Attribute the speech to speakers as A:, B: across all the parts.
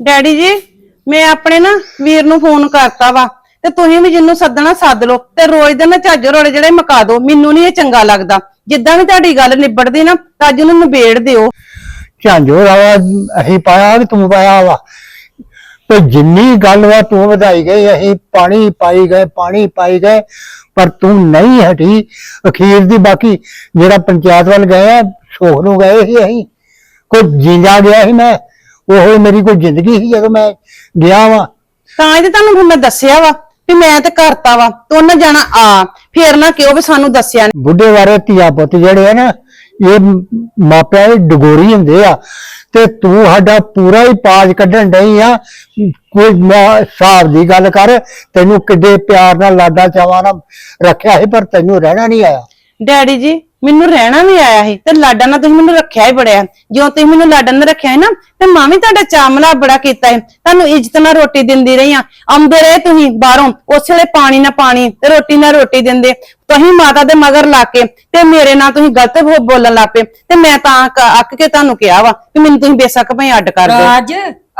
A: Daddy ਜੀ, ਮੈਂ ਆਪਣੇ ਨਾ ਵੀਰ ਨੂੰ ਫੋਨ ਕਰਤਾ ਵਾ ਤੇ ਤੁਸੀਂ ਵੀ ਜਿੰਨੂੰ ਸੱਦਣਾ ਸੱਦ ਲਓ ਤੇ ਰੋਜ਼ ਦੇ ਨਾ ਝੱਜ ਰੋੜੇ ਜਿਹੜੇ ਮੁਕਾ ਦਿਓ ਮੈਨੂੰ ਨਹੀਂ ਇਹ ਚੰਗਾ ਲੱਗਦਾ। ਜਿੱਦਾਂ ਵੀ ਤੁਹਾਡੀ ਗੱਲ ਨਿਬੜਦੀ ਨਾ, ਤਾਂ ਅੱਜ ਉਹਨੂੰ ਨਿਬੇੜ ਦਿਓ।
B: ਝਾਂਜੋ ਰਾਵਾ ਅਸੀਂ ਪਾਇਆ ਕਿ ਤੂੰ ਪਾਇਆ ਵਾ। ਤੇ ਜਿੰਨੀ ਗੱਲ ਵਾ ਤੂੰ ਵਧਾਈ ਗਈ, ਅਸੀਂ ਪਾਣੀ ਪਾਈ ਗਏ, ਪਾਣੀ ਪਾਈ ਗਏ, ਪਰ ਤੂੰ ਨਹੀਂ ਹਟੀ ਅਖੀਰ ਦੀ ਬਾਕੀ। ਜਿਹੜਾ ਪੰਚਾਇਤ ਵੱਲ ਗਏ ਆ, ਸੋਖ ਨੂੰ ਗਏ ਸੀ ਅਸੀਂ। ਕੋਈ ਜਿੰਦਾ ਗਿਆ ਸੀ ਮੈਂ। ਉਹ ਮੇਰੀ ਕੋਈ ਜ਼ਿੰਦਗੀ ਸੀ ਜਦੋਂ ਮੈਂ ਗਿਆ ਵਾਂ।
A: ਤਾਂ ਇਹ ਤੇ ਤੁਹਾਨੂੰ ਫਿਰ ਮੈਂ ਦੱਸਿਆ ਵਾ ਵੀ ਮੈਂ ਤੇ ਕਰਤਾ ਵਾ ਤੂੰ ਨਾ ਜਾਣਾ ਆ ਫੇਰ ਨਾ ਕਿਉਂ ਵੀ ਸਾਨੂੰ ਦੱਸਿਆ ਨੀ।
B: ਬੁੱਢੇ ਵਾਰੇ ਧੀਆ ਪੁੱਤ ਜਿਹੜੇ ਆ ਨਾ ਇਹ ਮਾਪਿਆਂ ਦੀ ਡਗੋਰੀ ਹੁੰਦੇ ਆ। ਤੇ ਤੂੰ ਸਾਡਾ ਪੂਰਾ ਹੀ ਪਾਜ ਕੱਢਣ ਡਈ ਆ। ਕੋਈ ਮੈਂ ਹਿਸਾਬ ਦੀ ਗੱਲ ਕਰ ਤੈਨੂੰ ਕਿੱਡੇ ਪਿਆਰ ਨਾਲ ਲਾਡਾ ਚਾਵਾਂ ਨਾਲ ਰੱਖਿਆ ਸੀ ਪਰ ਤੈਨੂੰ ਰਹਿਣਾ ਨਹੀਂ ਆਇਆ।
A: ਡੈਡੀ ਜੀ ਮੈਨੂੰ ਰਹਿਣਾ ਵੀ ਆਇਆ ਸੀ ਤੇ ਲਾਡਾ ਨਾਲ ਤੁਸੀਂ ਮੈਨੂੰ ਰੱਖਿਆ ਹੀ ਬੜਿਆ। ਜਿਉਂ ਤੁਸੀਂ ਮੈਨੂੰ ਲਾਡਾ ਨਾਲ ਰੱਖਿਆ ਹੈ ਨਾ, ਤੇ ਮਾਂ ਵੀ ਤੁਹਾਡਾ ਚਾਮਲਾ ਬੜਾ ਕੀਤਾ ਹੈ ਤੁਹਾਨੂੰ ਇੱਜ਼ਤ ਨਾਲ ਰੋਟੀ ਦਿੰਦੀ ਰਹੀ ਆ ਆਉਂਦੇ ਰਹੇ ਤੁਸੀਂ ਬਾਹਰੋਂ, ਉਸੇ ਵੇਲੇ ਪਾਣੀ ਨਾ ਪਾਣੀ ਤੇ ਰੋਟੀ ਨਾਲ ਰੋਟੀ ਦਿੰਦੇ। ਤੁਸੀਂ ਮਾਤਾ ਦੇ ਮਗਰ ਲਾ ਕੇ ਤੇ ਮੇਰੇ ਨਾਲ ਤੁਸੀਂ ਗਲਤ ਬੋ- ਬੋਲਣ ਲੱਪੇ ਤੇ ਮੈਂ ਤਾਂ ਕ- ਅੱਕ ਕੇ ਤੁਹਾਨੂੰ ਕਿਹਾ ਵਾ ਕਿ ਮੈਨੂੰ ਤੁਸੀਂ ਬੇਸ਼ੱਕ ਭਾਈ ਅੱਡ ਕਰ ਦਿਓ।
C: ਰਾਜ,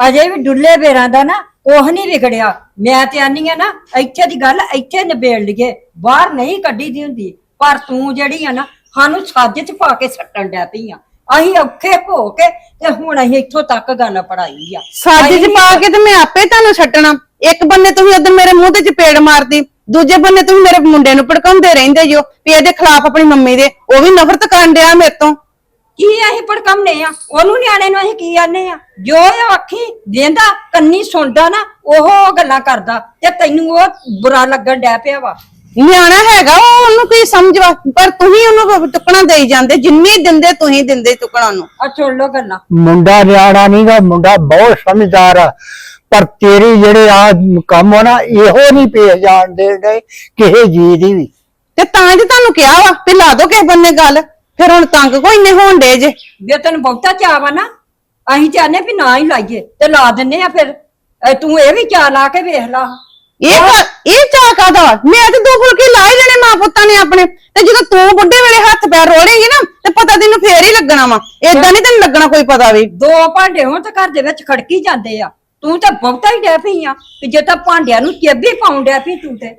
C: ਅਜੇ ਵੀ ਡੁੱਲੇ ਬੇਰਾਂ ਦਾ ਨਾ ਉਹ ਨਹੀਂ ਵਿਗੜਿਆ। ਮੈਂ ਤੇ ਆਨੀ ਆ ਨਾ, ਇੱਥੇ ਦੀ ਗੱਲ ਇੱਥੇ ਨਿਬੇੜ ਲਈਏ। ਬਾਹਰ ਨਹੀਂ ਕੱਢੀ ਦੀ ਹੁੰਦੀ। ਪਰ ਤੂੰ ਜਿਹੜੀ ਆ ਨਾ ਸਾਨੂੰ ਸੱਜ ਚ ਪਾ ਕੇ ਸੱਟਣ ਡੈ ਪਈ ਆ ਅਸੀਂ ਔਖੇ ਹੋ ਕੇ ਤੇ ਹੁਣ ਅਸੀਂ ਇੱਥੋਂ ਤੱਕ ਗੱਲ ਪੜਾਈ ਆ।
A: ਸੱਜ ਚ ਪਾ ਕੇ ਤੇ ਮੈਂ ਆਪੇ ਤੁਹਾਨੂੰ ਛੱਡਣਾ ਇੱਕ ਬੰਨੇ ਤੁਸੀਂ ਉਧਰ ਮੇਰੇ ਮੂੰਹ ਤੇ ਚਪੇੜ ਮਾਰਦੀ ਦੂਜੇ ਬੰਨੇ ਤੁਸੀਂ ਮੇਰੇ ਮੁੰਡੇ ਨੂੰ ਭੜਕਾਉਂਦੇ ਰਹਿੰਦੇ ਜੋ ਵੀ ਇਹਦੇ ਖਿਲਾਫ ਆਪਣੀ ਮੰਮੀ ਦੇ ਉਹ ਵੀ ਨਫ਼ਰਤ ਕਰਨ ਡਿਆ ਮੇਰੇ ਤੋਂ।
C: ਕੀ ਅਸੀਂ ਭੜਕਾਉਂਦੇ ਆ? ਉਹਨੂੰ ਨਿਆਣੇ ਨੂੰ ਅਸੀਂ ਕੀ ਆਨੇ ਆ? ਜੋ ਇਹ ਅੱਖੀ ਦੇਂਦਾ ਕੰਨੀ ਸੁਣਦਾ ਨਾ ਉਹ ਗੱਲਾਂ ਕਰਦਾ ਤੇ ਤੈਨੂੰ ਉਹ ਬੁਰਾ ਲੱਗਣ ਡੈ ਪਿਆ ਵਾ।
A: ਨਿਆਣਾ ਹੈਗਾ ਉਹ ਉਹਨੂੰ ਕੀ ਸਮਝ ਵਾ ਪਰ ਤੁਸੀਂ ਉਹਨੂੰ ਟੁਕਣਾ ਦੇਈ ਜਾਂਦੇ ਜਿੰਨੀ ਦਿੰਦੇ ਤੁਸੀਂ ਦਿੰਦੇ ਟੁਕਣਾ ਉਹਨੂੰ।
C: ਆ ਸੁਣ ਲੋ ਗੱਲਾਂ।
B: ਮੁੰਡਾ ਨਿਆਣਾ ਨਹੀਂਗਾ ਮੁੰਡਾ ਬਹੁਤ ਸਮਝਦਾਰ ਆ। ਪਰ ਤੇਰੇ ਜਿਹੜੇ ਆ ਕੰਮ ਆ ਨਾ ਇਹੋ ਨਹੀਂ ਪੇਸ਼ ਜਾਣ ਦੇ ਡੇ ਕਿਸੇ ਜੀ ਦੀ ਵੀ।
A: ਤੇ ਤਾਂ ਜੇ ਤੁਹਾਨੂੰ ਕਿਹਾ ਵਾ ਵੀ ਲਾ ਦੋ ਕਿਸੇ ਬੰਨੇ ਗੱਲ ਫਿਰ ਹੁਣ ਤੰਗ ਕੋਈ ਨਹੀਂ ਹੋਣ ਡੇ ਜੇ।
C: ਜੇ ਤੈਨੂੰ ਬਹੁਤਾ ਚਾਅ ਵਾ ਨਾ ਅਸੀਂ ਚਾਹਨੇ ਵੀ ਨਾ ਹੀ ਲਾਈਏ ਤੇ ਲਾ ਦਿੰਨੇ ਆ ਫਿਰ। ਤੂੰ ਇਹ ਵੀ ਚਾਅ ਲਾ ਕੇ ਵੇਖ ਲਾ।
A: ਇਹ ਕਾ- ਇਹ ਕਾਦਾ ਵਾ? ਮੈਂ ਤੇ ਦੋ ਫੁਲਕੇ ਲਾਏ ਜਣੇ ਮਾਂ ਪੁੱਤਾਂ ਨੇ ਆਪਣੇ। ਤੇ ਜਦੋਂ ਤੂੰ ਬੁੱਢੇ ਵੇਲੇ ਹੱਥ ਪੈਰ ਰੋੜੇਂਗੀ ਨਾ ਤੇ ਪਤਾ ਤੈਨੂੰ ਫੇਰ ਹੀ ਲੱਗਣਾ ਵਾ। ਏਦਾਂ ਨਹੀਂ ਤੈਨੂੰ ਲੱਗਣਾ ਕੋਈ ਪਤਾ ਵੀ।
C: ਦੋ ਭਾਂਡੇ ਹੋਣ ਤਾਂ ਘਰ ਦੇ ਵਿੱਚ ਖੜਕੀ ਜਾਂਦੇ ਆ। ਤੂੰ ਤਾਂ ਬਹੁਤਾ ਹੀ ਡੈ ਪਈ ਆ। ਕਿ ਜੇ ਤਾਂ ਭਾਂਡਿਆਂ ਨੂੰ ਚੇਬੀ ਪਾਉਣ ਡੈ ਪਈ ਤੂੰ ਤੇ।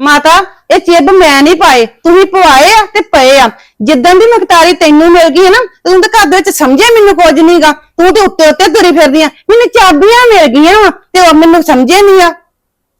A: ਮਾਤਾ ਇਹ ਚਿੱਬ ਮੈਂ ਨਹੀਂ ਪਾਏ। ਤੁਸੀਂ ਪਵਾਏ ਆ ਤੇ ਪਏ ਆ। ਜਿੱਦਾਂ ਦੀ ਮਕਤਾਰੀ ਤੈਨੂੰ ਮਿਲ ਗਈ ਹੈ ਨਾ ਤੂੰ ਤਾਂ ਘਰ ਦੇ ਵਿੱਚ ਸਮਝਿਆ ਮੈਨੂੰ ਕੁਝ ਨਹੀਂਗਾ ਤੂੰ ਤੇ ਉੱਤੇ ਉੱਤੇ ਤੁਰੀ ਫਿਰਦੀ ਆ। ਮੈਨੂੰ ਚਾਬੀਆਂ ਮਿਲ ਗਈਆਂ ਵਾ ਤੇ ਉਹ ਮੈਨੂੰ ਸਮਝੇ ਨਹੀਂ ਆ।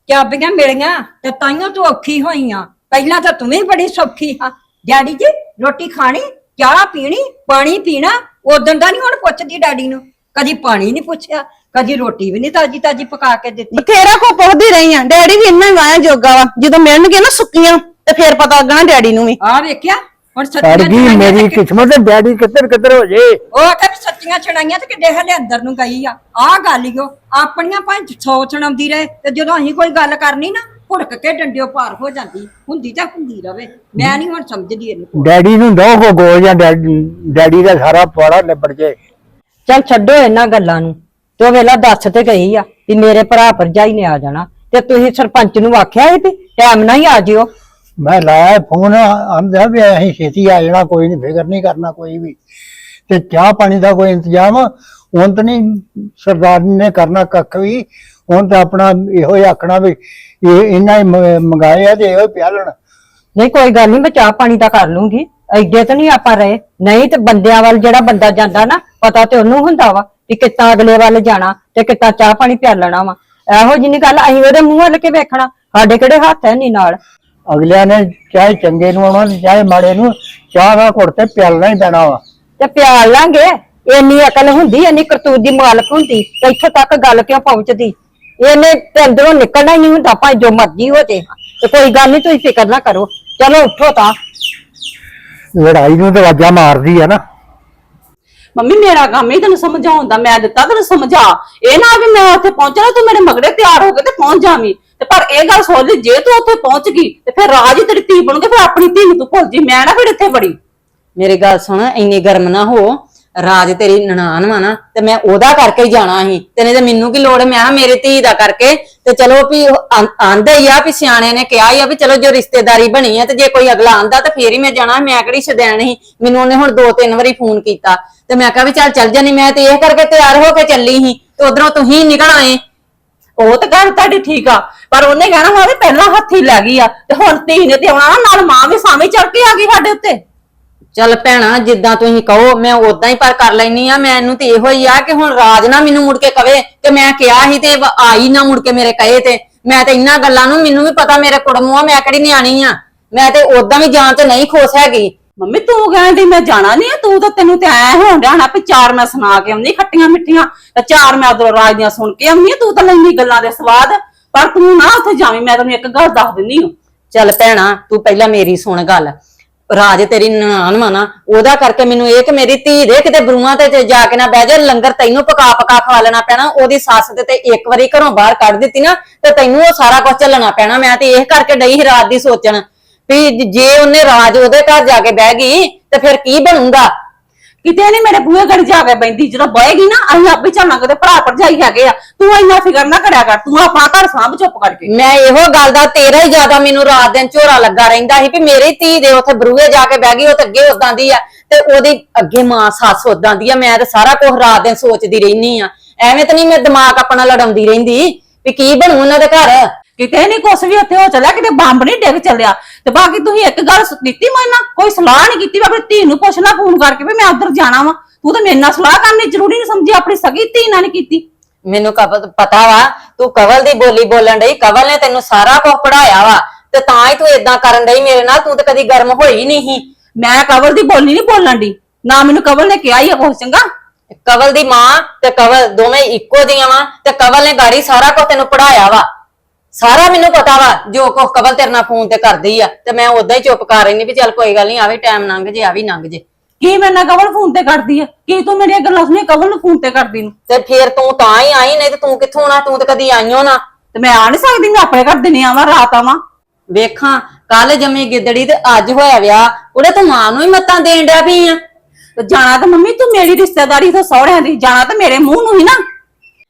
C: ਚਾਬੀਆਂ ਮਿਲੀਆਂ ਤੇ ਤਾਈਓ ਤੂੰ ਔਖੀ ਹੋਈ ਆ ਪਹਿਲਾਂ ਤਾਂ ਤੂੰ ਵੀ ਬੜੀ ਸੌਖੀ ਆ। ਡੈਡੀ ਜੀ ਰੋਟੀ ਖਾਣੀ ਚਾਹ ਪੀਣੀ ਪਾਣੀ ਪੀਣਾ ਉਦੋਂ ਦਾ ਨਹੀਂ ਹੁਣ ਪੁੱਛਦੀ ਡੈਡੀ ਨੂੰ। ਕਦੀ ਪਾਣੀ ਨਹੀਂ ਪੁੱਛਿਆ ਕਦੀ ਰੋਟੀ ਵੀ ਨਹੀਂ ਤਾਜੀ ਤਾਜੀ ਪਕਾ ਕੇ ਦਿੱਤੀ।
A: ਬਥੇਰਾ ਕੋ ਪੁੱਛਦੀ ਰਹੀ ਆ। ਡੈਡੀ ਵੀ ਇੰਨਾ ਹੀ ਵਾਇਆ ਜੋਗਾ ਵਾ। ਜਦੋਂ ਮਿਲਣਗੇ ਨਾ ਸੁੱਕੀਆਂ ਤੇ ਫੇਰ ਪਤਾ ਲੱਗਣਾ ਡੈਡੀ ਨੂੰ ਵੀ।
C: ਆ ਵੇਖਿਆ ਹੁਣ
B: ਸੜ
C: ਸੱਚੀਆਂ
B: ਗਈ
C: ਛਣਾਈਆਂ
B: ਮੇਰੀ
C: ਤੇ ਕਿ-
B: ਕਿਸਮਤ ਡੈਡੀ ਕਿੱਧਰ ਕਿੱਧਰ ਹੋ ਜੇ?
C: ਉਹ ਆਖਿਆ ਵੀ ਸੱਚੀਆਂ ਛਣਾਈਆਂ ਤੇ ਕਿੱਡੇ ਹਲੇ ਅੰਦਰ ਨੂੰ ਗਈ ਆ। ਆਹ ਗੱਲ ਈ ਓ ਆਪਣੀਆਂ ਭਾਵੇਂ ਸੌ ਸੁਣਾਉਂਦੀ ਰਹੇ ਤੇ ਜਦੋਂ ਅਸੀਂ ਕੋਈ ਗੱਲ ਕਰਨੀ ਨਾ ਭੁੜਕ ਕੇ ਡੰਡਿਓ ਪਾਰ ਹੋ ਜਾਂਦੀ ਹੁੰਦੀ ਤਾਂ ਹੁੰਦੀ ਰਵੇ। ਮੈਂ ਨਹੀਂ ਹੁਣ ਸਮਝਦੀ ਇਹਨੂੰ
B: ਡੈਡੀ ਨੂੰ ਦੋ ਕੋ ਗੋ ਜਾਂ ਡੈਡੀ ਡੈਡੀ ਦਾ ਸਾਰਾ ਪਾੜਾ ਨਿਬੜ ਜੇ।
C: ਚੱਲ ਛੱਡੋ ਇਹਨਾਂ ਗੱਲਾਂ ਨੂੰ ਤੇ ਉਹ ਵੇਲਾ ਦੱਸ ਤੇ ਗਈ ਆ ਵੀ ਮੇਰੇ ਭਰਾ ਭਰਜਾਈ ਨੇ ਆ ਜਾਣਾ। ਤੇ ਤੁਸੀਂ ਸਰਪੰਚ ਨੂੰ ਆਖਿਆ ਸੀ ਵੀ ਟਾਈਮ ਨਾਲ ਹੀ ਆ ਜਿਓ।
B: ਮੈਂ ਲਾਇਆ ਫੋਨ ਆਂਦਾ ਵੀ ਅਸੀਂ ਛੇਤੀ ਆ ਜਾਣਾ, ਕੋਈ ਨਹੀਂ ਫਿਕਰ ਨਹੀਂ ਕਰਨਾ ਕੋਈ ਵੀ। ਤੇ ਚਾਹ ਪਾਣੀ ਦਾ ਕੋਈ ਇੰਤਜ਼ਾਮ, ਹੁਣ ਤਾਂ ਨਹੀਂ ਸਰਦਾਰ ਨੇ ਕਰਨਾ ਕੱਖ ਵੀ। ਹੁਣ ਤਾਂ ਆਪਣਾ ਇਹੋ ਹੀ ਆਖਣਾ ਵੀ ਇਹ ਇਹਨਾਂ ਹੀ ਮੰਗਾਏ ਆ ਤੇ ਇਹੋ ਹੀ ਪਿਆ ਲੈਣ।
C: ਨਹੀਂ, ਕੋਈ ਗੱਲ ਨਹੀਂ ਮੈਂ ਚਾਹ ਪਾਣੀ ਦਾ ਕਰ ਲੂੰਗੀ। ਐਡੇ ਤਾਂ ਨਹੀਂ ਆਪਾਂ ਰਹੇ। ਨਹੀਂ ਤੇ ਬੰਦਿਆਂ ਵੱਲ ਜਿਹੜਾ ਬੰਦਾ ਜਾਂਦਾ ਨਾ, ਪਤਾ ਤੇ ਉਹਨੂੰ ਹੁੰਦਾ ਵਾ ਵੀ ਕਿੱਦਾਂ ਅਗਲੇ ਵੱਲ ਜਾਣਾ ਤੇ ਕਿੱਤਾ ਚਾਹ ਪਾਣੀ ਪਿਆਲਣਾ ਵਾ। ਇਹੋ ਜਿਹੀ ਨੀ ਗੱਲ ਅਸੀਂ ਉਹਦੇ ਮੂੰਹ ਵੱਲ ਕੇ ਵੇਖਣਾ, ਸਾਡੇ ਕਿਹੜੇ ਹੱਥ ਹੈ ਨਹੀਂ ਨਾਲ?
B: ਅਗਲਿਆਂ ਨੇ ਚਾਹੇ ਚੰਗੇ ਨੂੰ ਆਉਣਾ ਤੇ ਚਾਹੇ ਮਾੜੇ ਨੂੰ ਚਾਹ ਦਾ ਘੁੱਟ ਤੇ ਪਿਆਲਣਾ ਹੀ ਪੈਣਾ ਵਾ।
C: ਤੇ ਪਿਆਲ ਲਾਂਗੇ। ਇੰਨੀ ਅਕਲ ਹੁੰਦੀ ਇੰਨੀ ਕਰਤੂਤ ਦੀ ਮਾਲਕ ਹੁੰਦੀ ਤੇ ਇੱਥੇ ਤੱਕ ਗੱਲ ਕਿਉਂ ਪਹੁੰਚਦੀ? ਇਹਨੇ ਤੇ ਅੰਦਰੋਂ ਨਿਕਲਣਾ ਹੀ ਨਹੀਂ ਹੁੰਦਾ ਭਾਵੇਂ ਜੋ ਮਰਜ਼ੀ ਹੋ ਜੇ। ਤੇ ਕੋਈ ਗੱਲ ਨਹੀਂ ਤੁਸੀਂ ਫਿਕਰ ਨਾ ਕਰੋ। ਚਲੋ ਉੱਠੋ ਤਾਂ।
B: ਲੜਾਈ ਨੂੰ ਤਾਂ ਵਾਜਾ ਮਾਰਦੀ ਆ ਨਾ।
D: ਮੰਮੀ ਮੇਰਾ ਕੰਮ ਹੀ ਤੈਨੂੰ ਸਮਝਾਉਣ ਦਾ ਮੈਂ ਦਿੱਤਾ ਤੈਨੂੰ ਸਮਝਾ। ਇਹ ਨਾ ਵੀ ਮੈਂ ਉੱਥੇ ਪਹੁੰਚਣਾ ਤੂੰ ਮੇਰੇ ਮਗਰੇ ਤਿਆਰ ਹੋ ਕੇ ਤੇ ਪਹੁੰਚ ਜਾਵੀਂ। ਤੇ ਪਰ ਇਹ ਗੱਲ ਸੋਚ ਲਈ, ਜੇ ਤੂੰ ਉੱਥੇ ਪਹੁੰਚ ਗਈ, ਤੇ ਫਿਰ ਰਾਜ ਹੀ ਤੇਰੀ ਧੀ ਬਣੂਗੀ ਫਿਰ ਆਪਣੀ ਧੀ ਨੂੰ ਤੂੰ ਭੁੱਲ ਜੀ ਮੈਂ ਨਾ ਫਿਰ ਇੱਥੇ ਬੜੀ
E: ਮੇਰੀ ਗੱਲ ਸੁਣ, ਇੰਨੀ ਗਰਮ ਨਾ ਹੋ। ਰਾਜ ਤੇਰੀ ਨਨਾਣ ਵਾ ਨਾ, ਤੇ ਮੈਂ ਉਹਦਾ ਕਰਕੇ ਹੀ ਜਾਣਾ ਸੀ। ਤੇ ਨਹੀਂ ਤੇ ਮੈਨੂੰ ਕੀ ਲੋੜ ਹੈ? ਮੈਂ ਕਿਹਾ ਮੇਰੀ ਧੀ ਦਾ ਕਰਕੇ। ਤੇ ਚਲੋ ਵੀ ਆਂਦਾ ਹੀ ਆ ਵੀ ਸਿਆਣੇ ਨੇ ਕਿਹਾ ਹੀ ਆ ਵੀ ਚਲੋ ਜੋ ਰਿਸ਼ਤੇਦਾਰੀ ਬਣੀ ਆ, ਤੇ ਜੇ ਕੋਈ ਅਗਲਾ ਆਂਦਾ ਤਾਂ ਫੇਰ ਹੀ ਮੈਂ ਜਾਣਾ। ਮੈਂ ਕਿਹੜੀ ਛਦੈਣ ਸੀ? ਮੈਨੂੰ ਉਹਨੇ ਹੁਣ ਦੋ ਤਿੰਨ ਵਾਰੀ ਫੋਨ ਕੀਤਾ। ਤੇ ਮੈਂ ਕਿਹਾ ਵੀ ਚੱਲ ਚੱਲ ਜਾਨੀ, ਮੈਂ ਤੇ ਇਹ ਕਰਕੇ ਤਿਆਰ ਹੋ ਕੇ ਚੱਲੀ ਸੀ। ਤੇ ਉਧਰੋਂ ਤੁਸੀਂ ਨਿਕਲ ਆਏ।
D: ਉਹ ਤਾਂ ਗੱਲ ਤੁਹਾਡੀ ਠੀਕ ਆ ਪਰ ਉਹਨੇ ਕਹਿਣਾ ਵਾ ਪਹਿਲਾਂ ਹੱਥੀ ਲੈ ਗਈ ਆ ਤੇ ਹੁਣ ਧੀ ਨੇ ਤੇ ਆਉਣਾ ਨਾ, ਨਾਲ ਮਾਂ ਵੀ ਸਾਵੇਂ ਚੜ ਕੇ ਆ ਗਈ ਸਾਡੇ ਉੱਤੇ।
E: ਚੱਲ ਭੈਣਾ ਜਿੱਦਾਂ ਤੁਸੀਂ ਕਹੋ ਮੈਂ ਉਦਾਂ ਹੀ ਪਰ ਕਰ ਲੈਣੀ ਆ ਮੈਨੂੰ ਤੇ ਇਹੋ ਹੀ ਆ ਕਿ ਹੁਣ ਰਾਜ ਨਾ ਮੈਨੂੰ ਮੁੜ ਕੇ ਕਵੇ ਕਿ ਮੈਂ ਕਿਹਾ ਸੀ ਤੇ ਵ- ਆਈ ਨਾ ਮੁੜ ਕੇ ਮੇਰੇ ਕਹੇ ਤੇ। ਮੈਂ ਤੇ ਇੰਨਾ ਗੱਲਾਂ ਨੂੰ ਮੈਨੂੰ ਵੀ ਪਤਾ ਮੇਰੇ ਕੁੜਮੂ ਆ ਮੈਂ ਕਿਹੜੀ ਨਿਆਣੀ ਆ। ਮੈਂ ਤੇ ਉਦਾਂ ਵੀ ਜਾਣ ਤੇ ਨਹੀਂ ਖੁਸ਼ ਹੈਗੀ।
D: ਮੰਮੀ ਤੂੰ ਕਹਿੰਦੀ ਮੈਂ ਜਾਣਾ ਨਹੀਂ ਤੂੰ ਤਾਂ ਤੈਨੂੰ ਤੇ ਐ ਹੋਣ ਡਿਆ ਨਾ ਵੀ ਚਾਰ ਮੈਂ ਸੁਣਾ ਕੇ ਆਉਂਦੀ ਖੱਟੀਆਂ ਮਿੱਠੀਆਂ, ਤੇ ਚਾਰ ਮੈਂ ਉਧਰੋਂ ਰਾਜ ਦੀਆਂ ਸੁਣ ਕੇ ਆਉਂਦੀ ਤੂੰ ਤਾਂ ਲੈਂਦੀ ਗੱਲਾਂ ਦੇ ਸਵਾਦ, ਪਰ ਤੂੰ ਨਾ ਉੱਥੇ ਜਾਵੀਂ, ਮੈਂ ਤੈਨੂੰ ਇੱਕ ਗੱਲ ਦੱਸ ਦਿੰਦੀ ਹਾਂ।
E: ਚੱਲ ਭੈਣਾ, ਤੂੰ ਪਹਿਲਾਂ ਮੇਰੀ ਸੁਣ ਗੱਲ। ਰਾਜ ਤੇਰੀ ਨਨਾਣ ਵਾ ਉਹਦਾ ਕਰਕੇ ਮੈਨੂੰ ਇਹ ਕਿ ਮੇਰੀ ਧੀ ਦੇ ਕਿਤੇ ਬਰੂਆਂ ਤੇ ਤੇ ਜਾ ਕੇ ਨਾ ਬਹਿ ਜਾ ਲੰਗਰ ਤੈਨੂੰ ਪਕਾ ਪਕਾ ਖਵਾ ਲੈਣਾ ਪੈਣਾ, ਉਹਦੀ ਸੱਸ ਤੇ ਤੇ ਇੱਕ ਵਾਰੀ ਘਰੋਂ ਬਾਹਰ ਕੱਢ ਦਿੱਤੀ ਨਾ, ਤੇ ਤੈਨੂੰ ਉਹ ਸਾਰਾ ਕੁਝ ਝੱਲਣਾ ਪੈਣਾ, ਮੈਂ ਤੇ ਇਹ ਕਰਕੇ ਡਈ ਸੀ ਰਾਤ ਦੀ ਸੋਚਣ। ਵੀ ਜ- ਉਹਨੇ ਰਾਜ ਉਹਦੇ ਘਰ ਜਾ ਕੇ ਬਹਿ ਗਈ ਤੇ ਫਿਰ ਕੀ ਬਣੂਗਾ?
D: ਕਿਤੇ ਨਹੀਂ ਮੇਰੇ ਬੂਹੇ ਗੜ ਜਾ ਕੇ ਬੈਂਦੀ ਜਦੋਂ ਬਹੇਗੀ ਨਾ ਅਸੀਂ ਆਪੇ ਚੱਲਾਂਗੇ ਤੇ ਭਰਾ ਭਰਜਾਈ ਹੈਗੇ ਆ। ਤੂੰ ਇੰਨਾ ਫਿਕਰ ਨਾ ਕਰਿਆ ਕਰ ਤੂੰ ਆਪਣਾ ਘਰ ਸਾਂਭ ਚੁੱਪ ਕਰਕੇ।
E: ਮੈਂ ਇਹੋ ਗੱਲ ਦਾ ਤੇਰਾ ਹੀ ਜ਼ਿਆਦਾ ਮੈਨੂੰ ਰਾਤ ਦਿਨ ਝੋਰਾ ਲੱਗਾ ਰਹਿੰਦਾ ਸੀ ਵੀ ਮੇਰੀ ਧੀ ਦੇ ਉੱਥੇ ਬਰੂਏ ਜਾ ਕੇ ਬਹਿ ਗਈ ਉਹ ਤੇ ਅੱਗੇ ਉਦਾਂ ਦੀ ਆ ਤੇ ਉਹਦੀ ਅੱਗੇ ਮਾਂ ਸੱਸ ਉਦਾਂ ਦੀ ਆ ਮੈਂ ਤੇ ਸਾਰਾ ਕੁਝ ਰਾਤ ਦਿਨ ਸੋਚਦੀ ਰਹਿਨੀ ਆ। ਐਵੇਂ ਤਾਂ ਨਹੀਂ ਮੈਂ ਦਿਮਾਗ ਆਪਣਾ ਲੜਾਉਂਦੀ ਰਹਿੰਦੀ ਵੀ ਕੀ ਬਣੂ ਉਹਨਾਂ ਦੇ ਘਰ?
D: ਕਿਤੇ ਨਹੀਂ ਕੁਛ ਵੀ ਉੱਥੇ ਹੋ ਚੱਲਿਆ ਕਿਤੇ ਬੰਬ ਨਹੀਂ ਡਿੱਗ ਚੱਲਿਆ। ਤੇ ਬਾਕੀ ਤੁਸੀਂ ਇੱਕ ਗੱਲ ਸ- ਕੀਤੀ ਮੈਂ ਨਾ ਕੋਈ ਸਲਾਹ ਨਹੀਂ ਕੀਤੀ ਵੀ ਆਪਣੀ ਧੀ ਨੂੰ ਪੁੱਛ ਲੈ ਫੋਨ ਕਰਕੇ ਵੀ ਮੈਂ ਉੱਧਰ ਜਾਣਾ ਵਾ। ਤੂੰ ਤਾਂ ਮੇਰੇ ਨਾਲ ਸਲਾਹ ਕਰਨੀ ਜ਼ਰੂਰੀ ਨਹੀਂ ਸਮਝੀ ਆਪਣੀ ਸਗੀ ਧੀ ਨਾਲ ਨਹੀਂ ਕੀਤੀ।
E: ਮੈਨੂੰ ਕਵਲ ਪਤਾ ਵਾ ਤੂੰ ਕਵਲ ਦੀ ਬੋਲੀ ਬੋਲਣ ਡਈ ਕਵਲ ਨੇ ਤੈਨੂੰ ਸਾਰਾ ਕੁਝ ਪੜਾਇਆ ਵਾ ਤੇ ਤਾਂ ਹੀ ਤੂੰ ਇਦਾਂ ਕਰਨ ਡਈ ਮੇਰੇ ਨਾਲ ਤੂੰ ਤਾਂ ਕਦੀ ਗਰਮ ਹੋਈ ਨਹੀਂ
D: ਮੈਂ ਕਵਲ ਦੀ ਬੋਲੀ ਨਹੀਂ ਬੋਲਣ ਦੀ ਨਾ ਮੈਨੂੰ ਕਵਲ ਨੇ ਕਿਹਾ ਹੀ ਆ ਕੁਛ ਚੰਗਾ?
E: ਕਵਲ ਦੀ ਮਾਂ ਤੇ ਕਵਲ ਦੋਵੇਂ ਇੱਕੋ ਜੀਆਂ ਵਾ ਤੇ ਕਵਲ ਨੇ ਗਾੜੀ ਸਾਰਾ ਕੁਝ ਤੈਨੂੰ ਪੜਾਇਆ ਵਾ। ਸਾਰਾ ਮੈਨੂੰ ਪਤਾ ਵਾ ਜੋ ਕੁਝ ਕਵਲ ਤੇਰੇ ਨਾਲ ਫੋਨ ਤੇ ਕਰਦੀ ਆ ਤੇ ਮੈਂ ਉਦਾਂ ਹੀ ਚੁੱਪ ਕਰ ਰਹਿੰਦੀ ਵੀ ਚੱਲ ਕੋਈ ਗੱਲ ਨਹੀਂ ਆਵੇ ਟਾਈਮ ਲੰਘ ਜੇ ਆ ਵੀ ਲੰਘ ਜੇ।
D: ਕੀ ਮੇਰੇ ਨਾਲ ਕਵਲ ਫੋਨ ਤੇ ਕਰਦੀ ਆ? ਕੀ ਤੂੰ ਮੇਰੀਆਂ ਗੱਲਾਂ ਸੁਣੀ ਕਵਲ ਨੂੰ ਫੋਨ ਤੇ ਕਰਦੀ ਨੂੰ?
E: ਤੇ ਫਿਰ ਤੂੰ ਤਾਂ ਹੀ ਆਈ ਨਹੀਂ ਤੇ ਤੂੰ ਕਿੱਥੋਂ ਆਣਾ ਤੂੰ ਤਾਂ ਕਦੀ ਆਈਓ ਨਾ।
D: ਤੇ ਮੈਂ ਆ ਨਹੀਂ ਸਕਦੀ ਮੈਂ ਆਪਣੇ ਘਰ ਦਿਨੇ ਆਵਾਂ ਰਾਤ ਆਵਾਂ।
E: ਵੇਖਾਂ ਕੱਲ ਜੰਮੀ ਗਿੱਦੜੀ ਤੇ ਅੱਜ ਹੋਇਆ ਵਿਆਹ ਉਹਦੇ ਤੂੰ ਮਾਂ ਨੂੰ ਹੀ ਮੱਤਾਂ ਦੇਣ ਡਿਆ ਪਈ ਆ।
D: ਤੇ ਜਾਣਾ ਤਾਂ ਮੰਮੀ ਤੂੰ ਮੇਰੀ ਰਿਸ਼ਤੇਦਾਰੀ ਤੋਂ ਸਹੁਰਿਆਂ ਦੀ ਜਾਣਾ ਤਾਂ ਮੇਰੇ ਮੂੰਹ ਨੂੰ ਹੀ ਨਾ।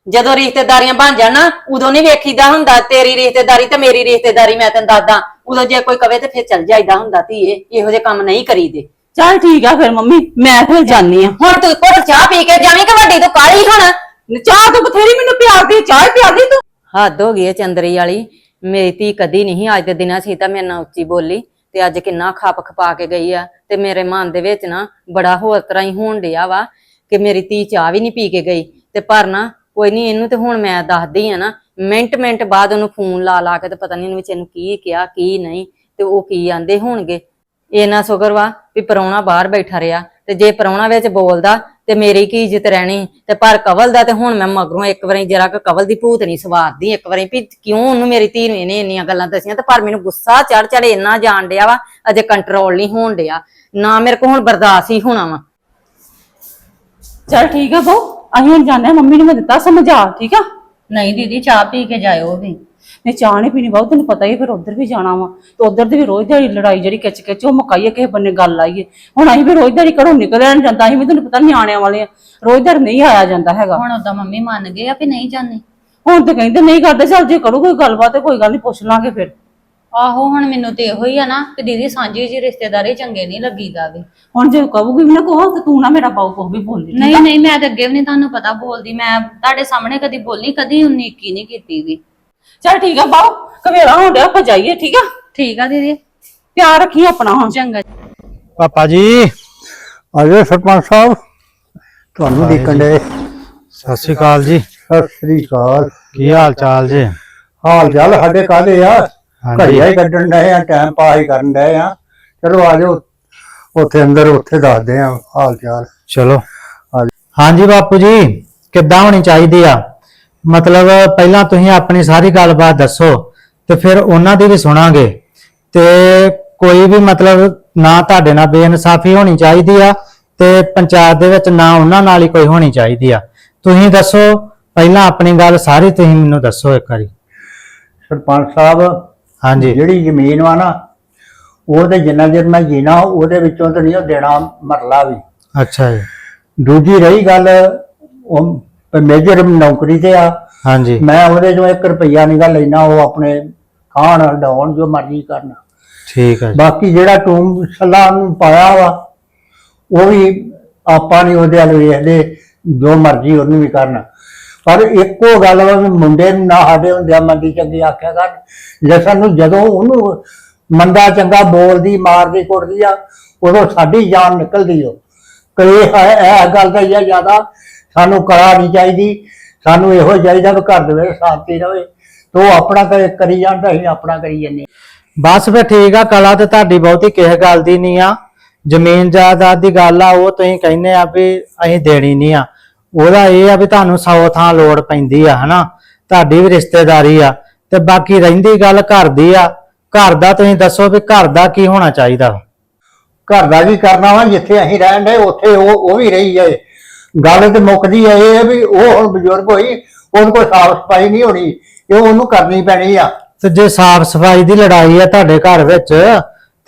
E: ਜਦੋਂ ਰਿਸ਼ਤੇਦਾਰੀਆਂ ਬਣ ਜਾਣ ਨਾ ਉਦੋਂ ਨਹੀਂ ਵੇਖੀਦਾ ਹੁੰਦਾ ਤੇਰੀ ਰਿਸ਼ਤੇਦਾਰੀ ਤੇ ਮੇਰੀ ਰਿਸ਼ਤੇਦਾਰੀ ਮੈਂ ਤੈਨੂੰ ਦੱਸਦਾ ਉਦੋਂ ਜੇ ਕੋਈ ਕਵੇ ਤੇ ਫਿਰ ਚੱਲ ਜਾਈਦਾ ਹੁੰਦਾ ਧੀਏ ਇਹੋ ਜਿਹੇ ਕੰਮ ਨਹੀਂ ਕਰੀਦੇ।
D: ਚੱਲ ਠੀਕ ਆ ਫਿਰ ਮੰਮੀ ਮੈਂ ਫਿਰ ਜਾਨੀ ਆ
E: ਹੁਣ ਤੂੰ ਕੋਲ ਚਾਹ ਪੀ ਕੇ ਜਾਵੀਂ ਕਿ ਵੱਡੀ ਤੂੰ ਕਾਲੀ ਹੁਣ?
D: ਚਾਹ ਤੂੰ ਬਥੇਰੀ ਮੈਨੂੰ ਪਿਆਰਦੀ ਚਾਹ ਪਿਆਰਦੀ ਤੂੰ।
E: ਹੱਦ ਹੋ ਗਈ ਹੈ ਚੰਦਰੀ ਵਾਲੀ ਮੇਰੀ ਧੀ ਕਦੀ ਨਹੀਂ ਅੱਜ ਦੇ ਦਿਨਾਂ ਸੀ ਤਾਂ ਮੇਰੇ ਨਾਲ ਉੱਚੀ ਬੋਲੀ ਤੇ ਅੱਜ ਕਿੰਨਾ ਖੱਪ ਖਪਾ ਕੇ ਗਈ ਆ ਤੇ ਮੇਰੇ ਮਨ ਦੇ ਵਿੱਚ ਨਾ ਬੜਾ ਹੋਰ ਤਰ੍ਹਾਂ ਹੀ ਹੋਣ ਡਿਆ ਵਾ ਕਿ ਮੇਰੀ ਧੀ ਚਾਹ ਵੀ ਨਹੀਂ ਪੀ ਕੇ ਗਈ ਤੇ ਪਰ ਨਾ ਕੋਈ ਨਹੀਂ ਇਹਨੂੰ ਤੇ ਹੁਣ ਮੈਂ ਦੱਸਦੀ ਆ ਨਾ, ਮਿੰਟ ਮਿੰਟ ਬਾਅਦ ਉਹਨੂੰ ਫੋਨ ਲਾ ਲਾ ਕੇ ਤੇ ਪਤਾ ਨਹੀਂ ਇਹਨੂੰ ਵਿੱਚ ਇਹਨੂੰ ਕੀ ਕਿਹਾ, ਕੀ ਨਹੀਂ ਤੇ ਉਹ ਕੀ ਆਂਦੇ ਹੋਣਗੇ। ਇਹਨਾਂ ਸ਼ੁਕਰ ਵਾ ਵੀ ਪਰੌਣਾ ਬਾਹਰ ਬੈਠਾ ਰਿਹਾ ਤੇ ਜੇ ਪਰੌਣਾ ਵਿੱਚ ਬੋਲਦਾ ਤੇ ਮੇਰੀ ਕੀ ਇੱਜ਼ਤ ਰਹਿਣੀ ਤੇ ਪਰ ਕਵਲ ਦਾ ਤੇ ਹੁਣ ਮੈਂ ਮਗਰੋਂ ਇੱਕ ਵਾਰੀ ਜਰਾ ਕੁ ਕਵਲ ਦੀ ਭੂਤ ਨਹੀਂ ਸਵਾਰਦੀ, ਇੱਕ ਵਾਰੀ ਵੀ ਕਿਉਂ ਉਹਨੂੰ ਮੇਰੀ ਧੀ ਨੂੰ ਇਹਨੇ ਇੰਨੀਆਂ ਗੱਲਾਂ ਦੱਸੀਆਂ ਤੇ ਪਰ ਮੈਨੂੰ ਗੁੱਸਾ ਚੜ ਚੜ ਇੰਨਾ ਜਾਣ ਡਿਆ ਵਾ, ਅਜੇ ਕੰਟਰੋਲ ਨਹੀਂ ਹੋਣ ਡਿਆ। ਨਾ ਮੇਰੇ ਕੋਲ ਹੁਣ ਬਰਦਾਸ਼ਤ ਹੀ ਹੋਣਾ ਵਾ।
D: ਚੱਲ ਠੀਕ ਆ ਬਹੁ ਅਸੀਂ ਹੁਣ ਆ ਮੰਮੀ ਨੂੰ ਮੈਂ ਦਿੱਤਾ ਸਮਝਾ ਠੀਕ ਆ?
F: ਨਹੀਂ ਦੀਦੀ ਚਾਹ ਪੀ ਕੇ ਜਾਇਓ ਵੀ।
D: ਨੇ ਚਾਹ ਨਹੀਂ ਪੀਣੀ ਬਹੁਤ ਤੈਨੂੰ ਪਤਾ ਹੀ ਫਿਰ ਉਧਰ ਵੀ ਜਾਣਾ ਵਾ ਤੇ ਉਧਰ ਦੀ ਵੀ ਰੋਜ਼ ਦੀ ਲੜਾਈ ਜਿਹੜੀ ਕਿਚ ਕਿਚ ਉਹ ਮੁਕਾਈਏ ਕਿਸੇ ਬੰਨੇ ਗੱਲ ਆਈਏ। ਹੁਣ ਅਸੀਂ ਵੀ ਰੋਜ਼ ਦੀ ਘਰੋਂ ਨਿਕਲਿਆ ਨੀ ਜਾਂਦਾ ਅਸੀਂ ਵੀ ਤੈਨੂੰ ਪਤਾ ਨਿਆਣਿਆਂ ਵਾਲੇ ਆ। ਰੋਜ਼ ਦਾ ਨਹੀਂ ਆਇਆ ਜਾਂਦਾ ਹੈਗਾ।
F: ਹੁਣ ਉਹਦਾ ਮੰਮੀ ਮੰਨ ਗਏ ਆ ਵੀ ਨਹੀਂ ਜਾਂਦੇ।
D: ਹੁਣ ਤੇ ਕਹਿੰਦੇ ਨਹੀਂ ਕਰਦੇ ਚੱਲ ਜੇ ਕਰੋ ਕੋਈ ਗੱਲਬਾਤ ਤੇ ਕੋਈ ਗੱਲ ਨਹੀਂ ਪੁੱਛ ਲਾਂਗੇ ਫਿਰ।
F: ਆਹੋ ਹੁਣ ਮੈਨੂੰ ਤੇ ਇਹੋ ਹੀ ਆ ਨਾ ਕਿ ਦੀਦੀ ਸਾਂਝੀ ਜੀ ਰਿਸ਼ਤੇਦਾਰੀ ਚੰਗੇ ਨਹੀਂ ਲੱਗੀਦਾ ਵੀ।
D: ਹੁਣ ਜੇ ਕਹੂਗੀ ਵੀ ਨਾ ਕਹੋ ਤੇ ਤੂੰ ਨਾ ਮੇਰਾ ਬਾਉ ਕੋਹ ਵੀ ਬੋਲੀ
F: ਨਹੀਂ ਨਹੀਂ ਮੈਂ ਤਾਂ ਅੱਗੇ ਵੀ ਨਹੀਂ ਤੁਹਾਨੂੰ ਪਤਾ ਬੋਲਦੀ। ਮੈਂ ਤੁਹਾਡੇ ਸਾਹਮਣੇ ਕਦੀ ਬੋਲੀ ਕਦੀ ਉਨੀਕੀ ਨਹੀਂ ਕੀਤੀ ਵੀ
D: ਚੱਲ ਠੀਕ ਆ ਬਾਉ ਕਵੇਲਾ ਹੋਣ ਡਿਆ ਆਪਾਂ ਜਾਈਏ ਠੀਕ ਆ?
F: ਠੀਕ ਆ ਦੀਦੀ।
D: ਪਿਆਰ ਰੱਖੀ ਆਪਣਾ ਹੁਣ।
F: ਚੰਗਾ।
G: ਪਾਪਾ ਜੀ
B: ਅਜੇ ਸਰਪੰਚ ਸਾਹਿਬ। ਤੁਹਾਨੂੰ ਦੇਖਣ ਦੇ
G: ਸਤਿ ਸ਼੍ਰੀ ਅਕਾਲ ਜੀ।
B: ਸਤਿ ਸ੍ਰੀ ਅਕਾਲ।
G: ਕੀ ਹਾਲ ਚਾਲ ਜੀ?
B: ਹਾਲ ਚਾਲ ਸਾਡੇ ਕਾਹਦੇ ਆ। ਘੜੀਆਂ ਹੀ ਕੱਢਣ ਡਏ ਆ ਟਾਈਮ ਪਾਸ ਹੀ ਕਰਨ ਡਏ ਆ। ਚਲੋ ਆ ਜਾਓ ਉੱਥੇ ਅੰਦਰ ਉੱਥੇ ਦੱਸਦੇ ਆ ਹਾਲ ਚਾਲ।
G: ਚਲੋ।
B: ਹਾਂਜੀ।
G: ਹਾਂਜੀ ਬਾਪੂ ਜੀ ਕਿੱਦਾਂ ਹੋਣੀ ਚਾਹੀਦੀ ਆ? ਮਤਲਬ ਪਹਿਲਾਂ ਤੁਸੀਂ ਆਪਣੀ ਸਾਰੀ ਗੱਲਬਾਤ ਦੱਸੋ ਤੇ ਫਿਰ ਉਹਨਾਂ ਦੀ ਵੀ ਸੁਣਾਂਗੇ। ਤੇ ਕੋਈ ਵੀ ਮਤਲਬ ਨਾ ਤੁਹਾਡੇ ਨਾਲ ਬੇਇਨਸਾਫੀ ਹੋਣੀ ਚਾਹੀਦੀ ਆ ਤੇ ਪੰਚਾਇਤ ਦੇ ਵਿੱਚ ਨਾ ਉਹਨਾਂ ਨਾਲ ਹੀ ਕੋਈ ਹੋਣੀ ਚਾਹੀਦੀ ਆ। ਤੁਸੀਂ ਦੱਸੋ ਪਹਿਲਾਂ ਆਪਣੀ ਗੱਲ ਸਾਰੀ ਤੁਸੀਂ ਮੈਨੂੰ ਦੱਸੋ ਇੱਕ ਵਾਰੀ।
B: ਸਰਪੰਚ ਸਾਹਿਬ
G: ਹਾਂਜੀ।
B: ਜਿਹੜੀ ਜ਼ਮੀਨ ਵਾ ਨਾ ਉਹ ਤੇ ਜਿੰਨਾ ਚਿਰ ਮੈਂ ਜੀਣਾ ਉਹਦੇ ਵਿੱਚੋਂ ਤਾਂ ਨਹੀਂ ਉਹ ਦੇਣਾ ਮਰਲਾ ਵੀ।
G: ਅੱਛਾ ਜੀ।
B: ਦੂਜੀ ਰਹੀ ਗੱਲ ਉਹ ਮੇਜਰ ਨੌਕਰੀ ਤੇ ਆ।
G: ਹਾਂਜੀ।
B: ਮੈਂ ਉਹਦੇ ਚੋਂ 1 ਰੁਪਈਆ ਨਹੀਂ ਗਾ ਲੈਣਾ ਉਹ ਆਪਣੇ ਖਾਣ ਹਟਾਉਣ ਜੋ ਮਰਜ਼ੀ ਕਰਨ।
G: ਠੀਕ ਹੈ
B: ਬਾਕੀ ਜਿਹੜਾ ਟੂਮ ਸਲਾਹ ਨੂੰ ਪਾਇਆ ਵਾ ਉਹ ਵੀ ਆਪਾਂ ਨਹੀਂ ਉਹਦੇ ਵੱਲ ਵੇਖਦੇ ਜੋ ਮਰਜ਼ੀ ਉਹਨੂੰ ਵੀ ਕਰਨ। ਪਰ ਇੱਕੋ ਗੱਲ ਵਾ ਵੀ ਮੁੰਡੇ ਨੂੰ ਨਾ ਸਾਡੇ ਹੁੰਦਿਆਂ ਮੰਦੀ ਚੰਗੀ ਆਖਿਆ ਕਰ। ਜਸਨ ਨੂੰ ਜਦੋਂ ਉਹਨੂੰ ਮੰਦਾ ਚੰਗਾ ਬੋਲਦੀ, ਮਾਰਦੀ, ਕੁੱਟਦੀ ਆ, ਉਦੋਂ ਸਾਡੀ ਜਾਨ ਨਿਕਲਦੀ ਓ ਕਈ ਹੈ, ਇਹ ਗੱਲ ਦਾ ਹੀ ਆ ਜ਼ਿਆਦਾ। ਸਾਨੂੰ ਕਲਾ ਨਹੀਂ ਚਾਹੀਦੀ। ਸਾਨੂੰ ਇਹੋ ਚਾਹੀਦਾ ਵੀ ਘਰ ਦੇ ਵਿੱਚ ਸ਼ਾਂਤੀ ਰਹੇ। ਤੇ ਉਹ ਆਪਣਾ ਕਰੇ- ਕਰੀ ਜਾਂਦਾ, ਅਸੀਂ ਆਪਣਾ ਕਰੀ ਜੰਨੇ
G: ਬਸ ਫਿਰ ਠੀਕ ਆ, ਕਲਾ ਤੇ ਤੁਹਾਡੀ ਬਹੁਤੀ ਕਿਸੇ ਗੱਲ ਦੀ ਨਹੀਂ ਆ। ਜ਼ਮੀਨ ਜਾਇਦਾਦ ਦੀ ਗੱਲ ਆ, ਉਹ ਤੁਸੀਂ ਕਹਿੰਦੇ ਆ ਵੀ ਅਸੀਂ ਦੇਣੀ ਨਹੀਂ ਆ। ਉਹਦਾ ਇਹ ਆ ਵੀ ਤੁਹਾਨੂੰ ਸੌ ਥਾਂ ਲੋੜ ਪੈਂਦੀ ਆ ਹਨਾ? ਤੁਹਾਡੀ ਵੀ ਰਿਸ਼ਤੇਦਾਰੀ ਆ। ਤੇ ਬਾਕੀ ਰਹਿੰਦੀ ਗੱਲ ਘਰ ਦੀ ਆ। ਘਰ ਦਾ ਤੁਸੀਂ ਦੱਸੋ ਵੀ ਘਰ ਦਾ ਕੀ ਹੋਣਾ ਚਾਹੀਦਾ?
B: ਘਰ ਦਾ ਵੀ ਕਰਨਾ ਵਾ? ਜਿੱਥੇ ਅਸੀਂ ਰਹਿਣ ਦੇ ਉੱਥੇ ਉਹ ਉਹ ਵੀ ਰਹੀ ਜਾਏ ਗੱਲ ਤੇ ਮੁੱਕਦੀ ਹੈ ਇਹ ਵੀ ਉਹ ਹੁਣ ਬਜ਼ੁਰਗ ਹੋਈ ਉਹਦੇ ਕੋਲ ਸਾਫ਼ ਸਫ਼ਾਈ ਨਹੀਂ ਹੋਣੀ ਇਹ ਉਹਨੂੰ ਕਰਨੀ ਪੈਣੀ ਆ।
G: ਤੇ ਜੇ ਸਾਫ਼ ਸਫ਼ਾਈ ਦੀ ਲੜਾਈ ਆ ਤੁਹਾਡੇ ਘਰ ਵਿੱਚ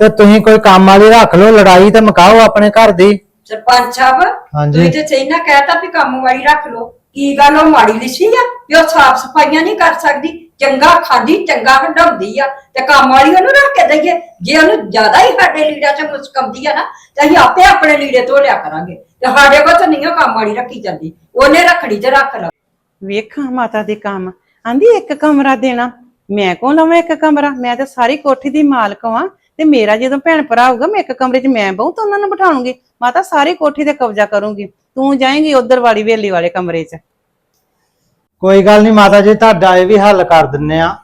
G: ਤੇ ਤੁਸੀਂ ਕੋਈ ਕੰਮ ਵਾਲੀ ਰੱਖ ਲਓ ਲੜਾਈ ਤੇ ਮੁਕਾਓ ਆਪਣੇ ਘਰ ਦੀ।
C: ਸਰਪੰਚ ਸਾਹਿਬ
G: ਹਾਂਜੀ।
C: ਤੁਸੀਂ ਤੇ ਚੈਨਾ ਕਹਿਤਾ ਵੀ ਕੰਮ ਵਾਲੀ ਰੱਖ ਲਓ। ਕੀ ਗੱਲ ਉਹ ਮਾੜੀ ਲਿਸੀ ਆ? ਵੀ ਉਹ ਸਾਫ਼ ਸਫਾਈਆਂ ਨਹੀਂ ਕਰ ਸਕਦੀ ਚੰਗਾ ਖਾਂਦੀ ਚੰਗਾ ਹੰਡਾਉਂਦੀ ਆ। ਤੇ ਕੰਮ ਵਾਲੀ ਉਹਨੂੰ ਰੱਖ ਕੇ ਦਈਏ। ਜੇ ਉਹਨੂੰ ਜ਼ਿਆਦਾ ਹੀ ਸਾਡੇ ਲੀੜਿਆਂ 'ਚ ਮੁਸਕਮਦੀ ਆ ਨਾ ਤੇ ਅਸੀਂ ਆਪੇ ਆਪਣੇ ਲੀੜੇ ਧੋ ਲਿਆ ਕਰਾਂਗੇ। ਤੇ ਸਾਡੇ ਕੋਲ ਤਾਂ ਨਹੀਂ ਉਹ ਕੰਮ ਵਾਲੀ ਰੱਖੀ ਜਾਂਦੀ। ਉਹਨੇ ਰੱਖੜੀ ਤੇ ਰੱਖ ਲਾ।
A: ਵੇਖਾਂ ਮਾਤਾ ਦੇ ਕੰਮ। ਆਂਦੀ ਇੱਕ ਕਮਰਾ ਦੇਣਾ। ਮੈਂ ਕੋ ਲਵਾਂ ਇੱਕ ਕਮਰਾ? ਮੈਂ ਤਾਂ ਸਾਰੀ ਕੋਠੀ ਦੀ ਮਾਲਕ ਵਾਂ। ਤੇ ਮੇਰਾ ਜਦੋਂ ਭੈਣ ਭਰਾ ਹੋਊਗਾ ਮੈਂ ਇੱਕ ਕਮਰੇ 'ਚ ਮੈਂ ਬਹੂ ਤਾਂ ਉਹਨਾਂ ਨੂੰ ਬਿਠਾਉਂਗੀ। ਮਾਤਾ ਸਾਰੀ ਕੋਠੀ ਤੇ ਕਬਜ਼ਾ ਕਰੂੰਗੀ। ਤੂੰ ਜਾਏਂਗੀ ਉਧਰ ਵਾਲੀ ਵੇਲੀ ਵਾਲੇ ਕਮਰੇ 'ਚ।
G: ਕੋਈ ਗੱਲ ਨਹੀਂ ਮਾਤਾ ਜੀ ਤੁਹਾਡਾ ਇਹ ਵੀ ਹੱਲ ਕਰ ਦਿੰਨੇ ਆ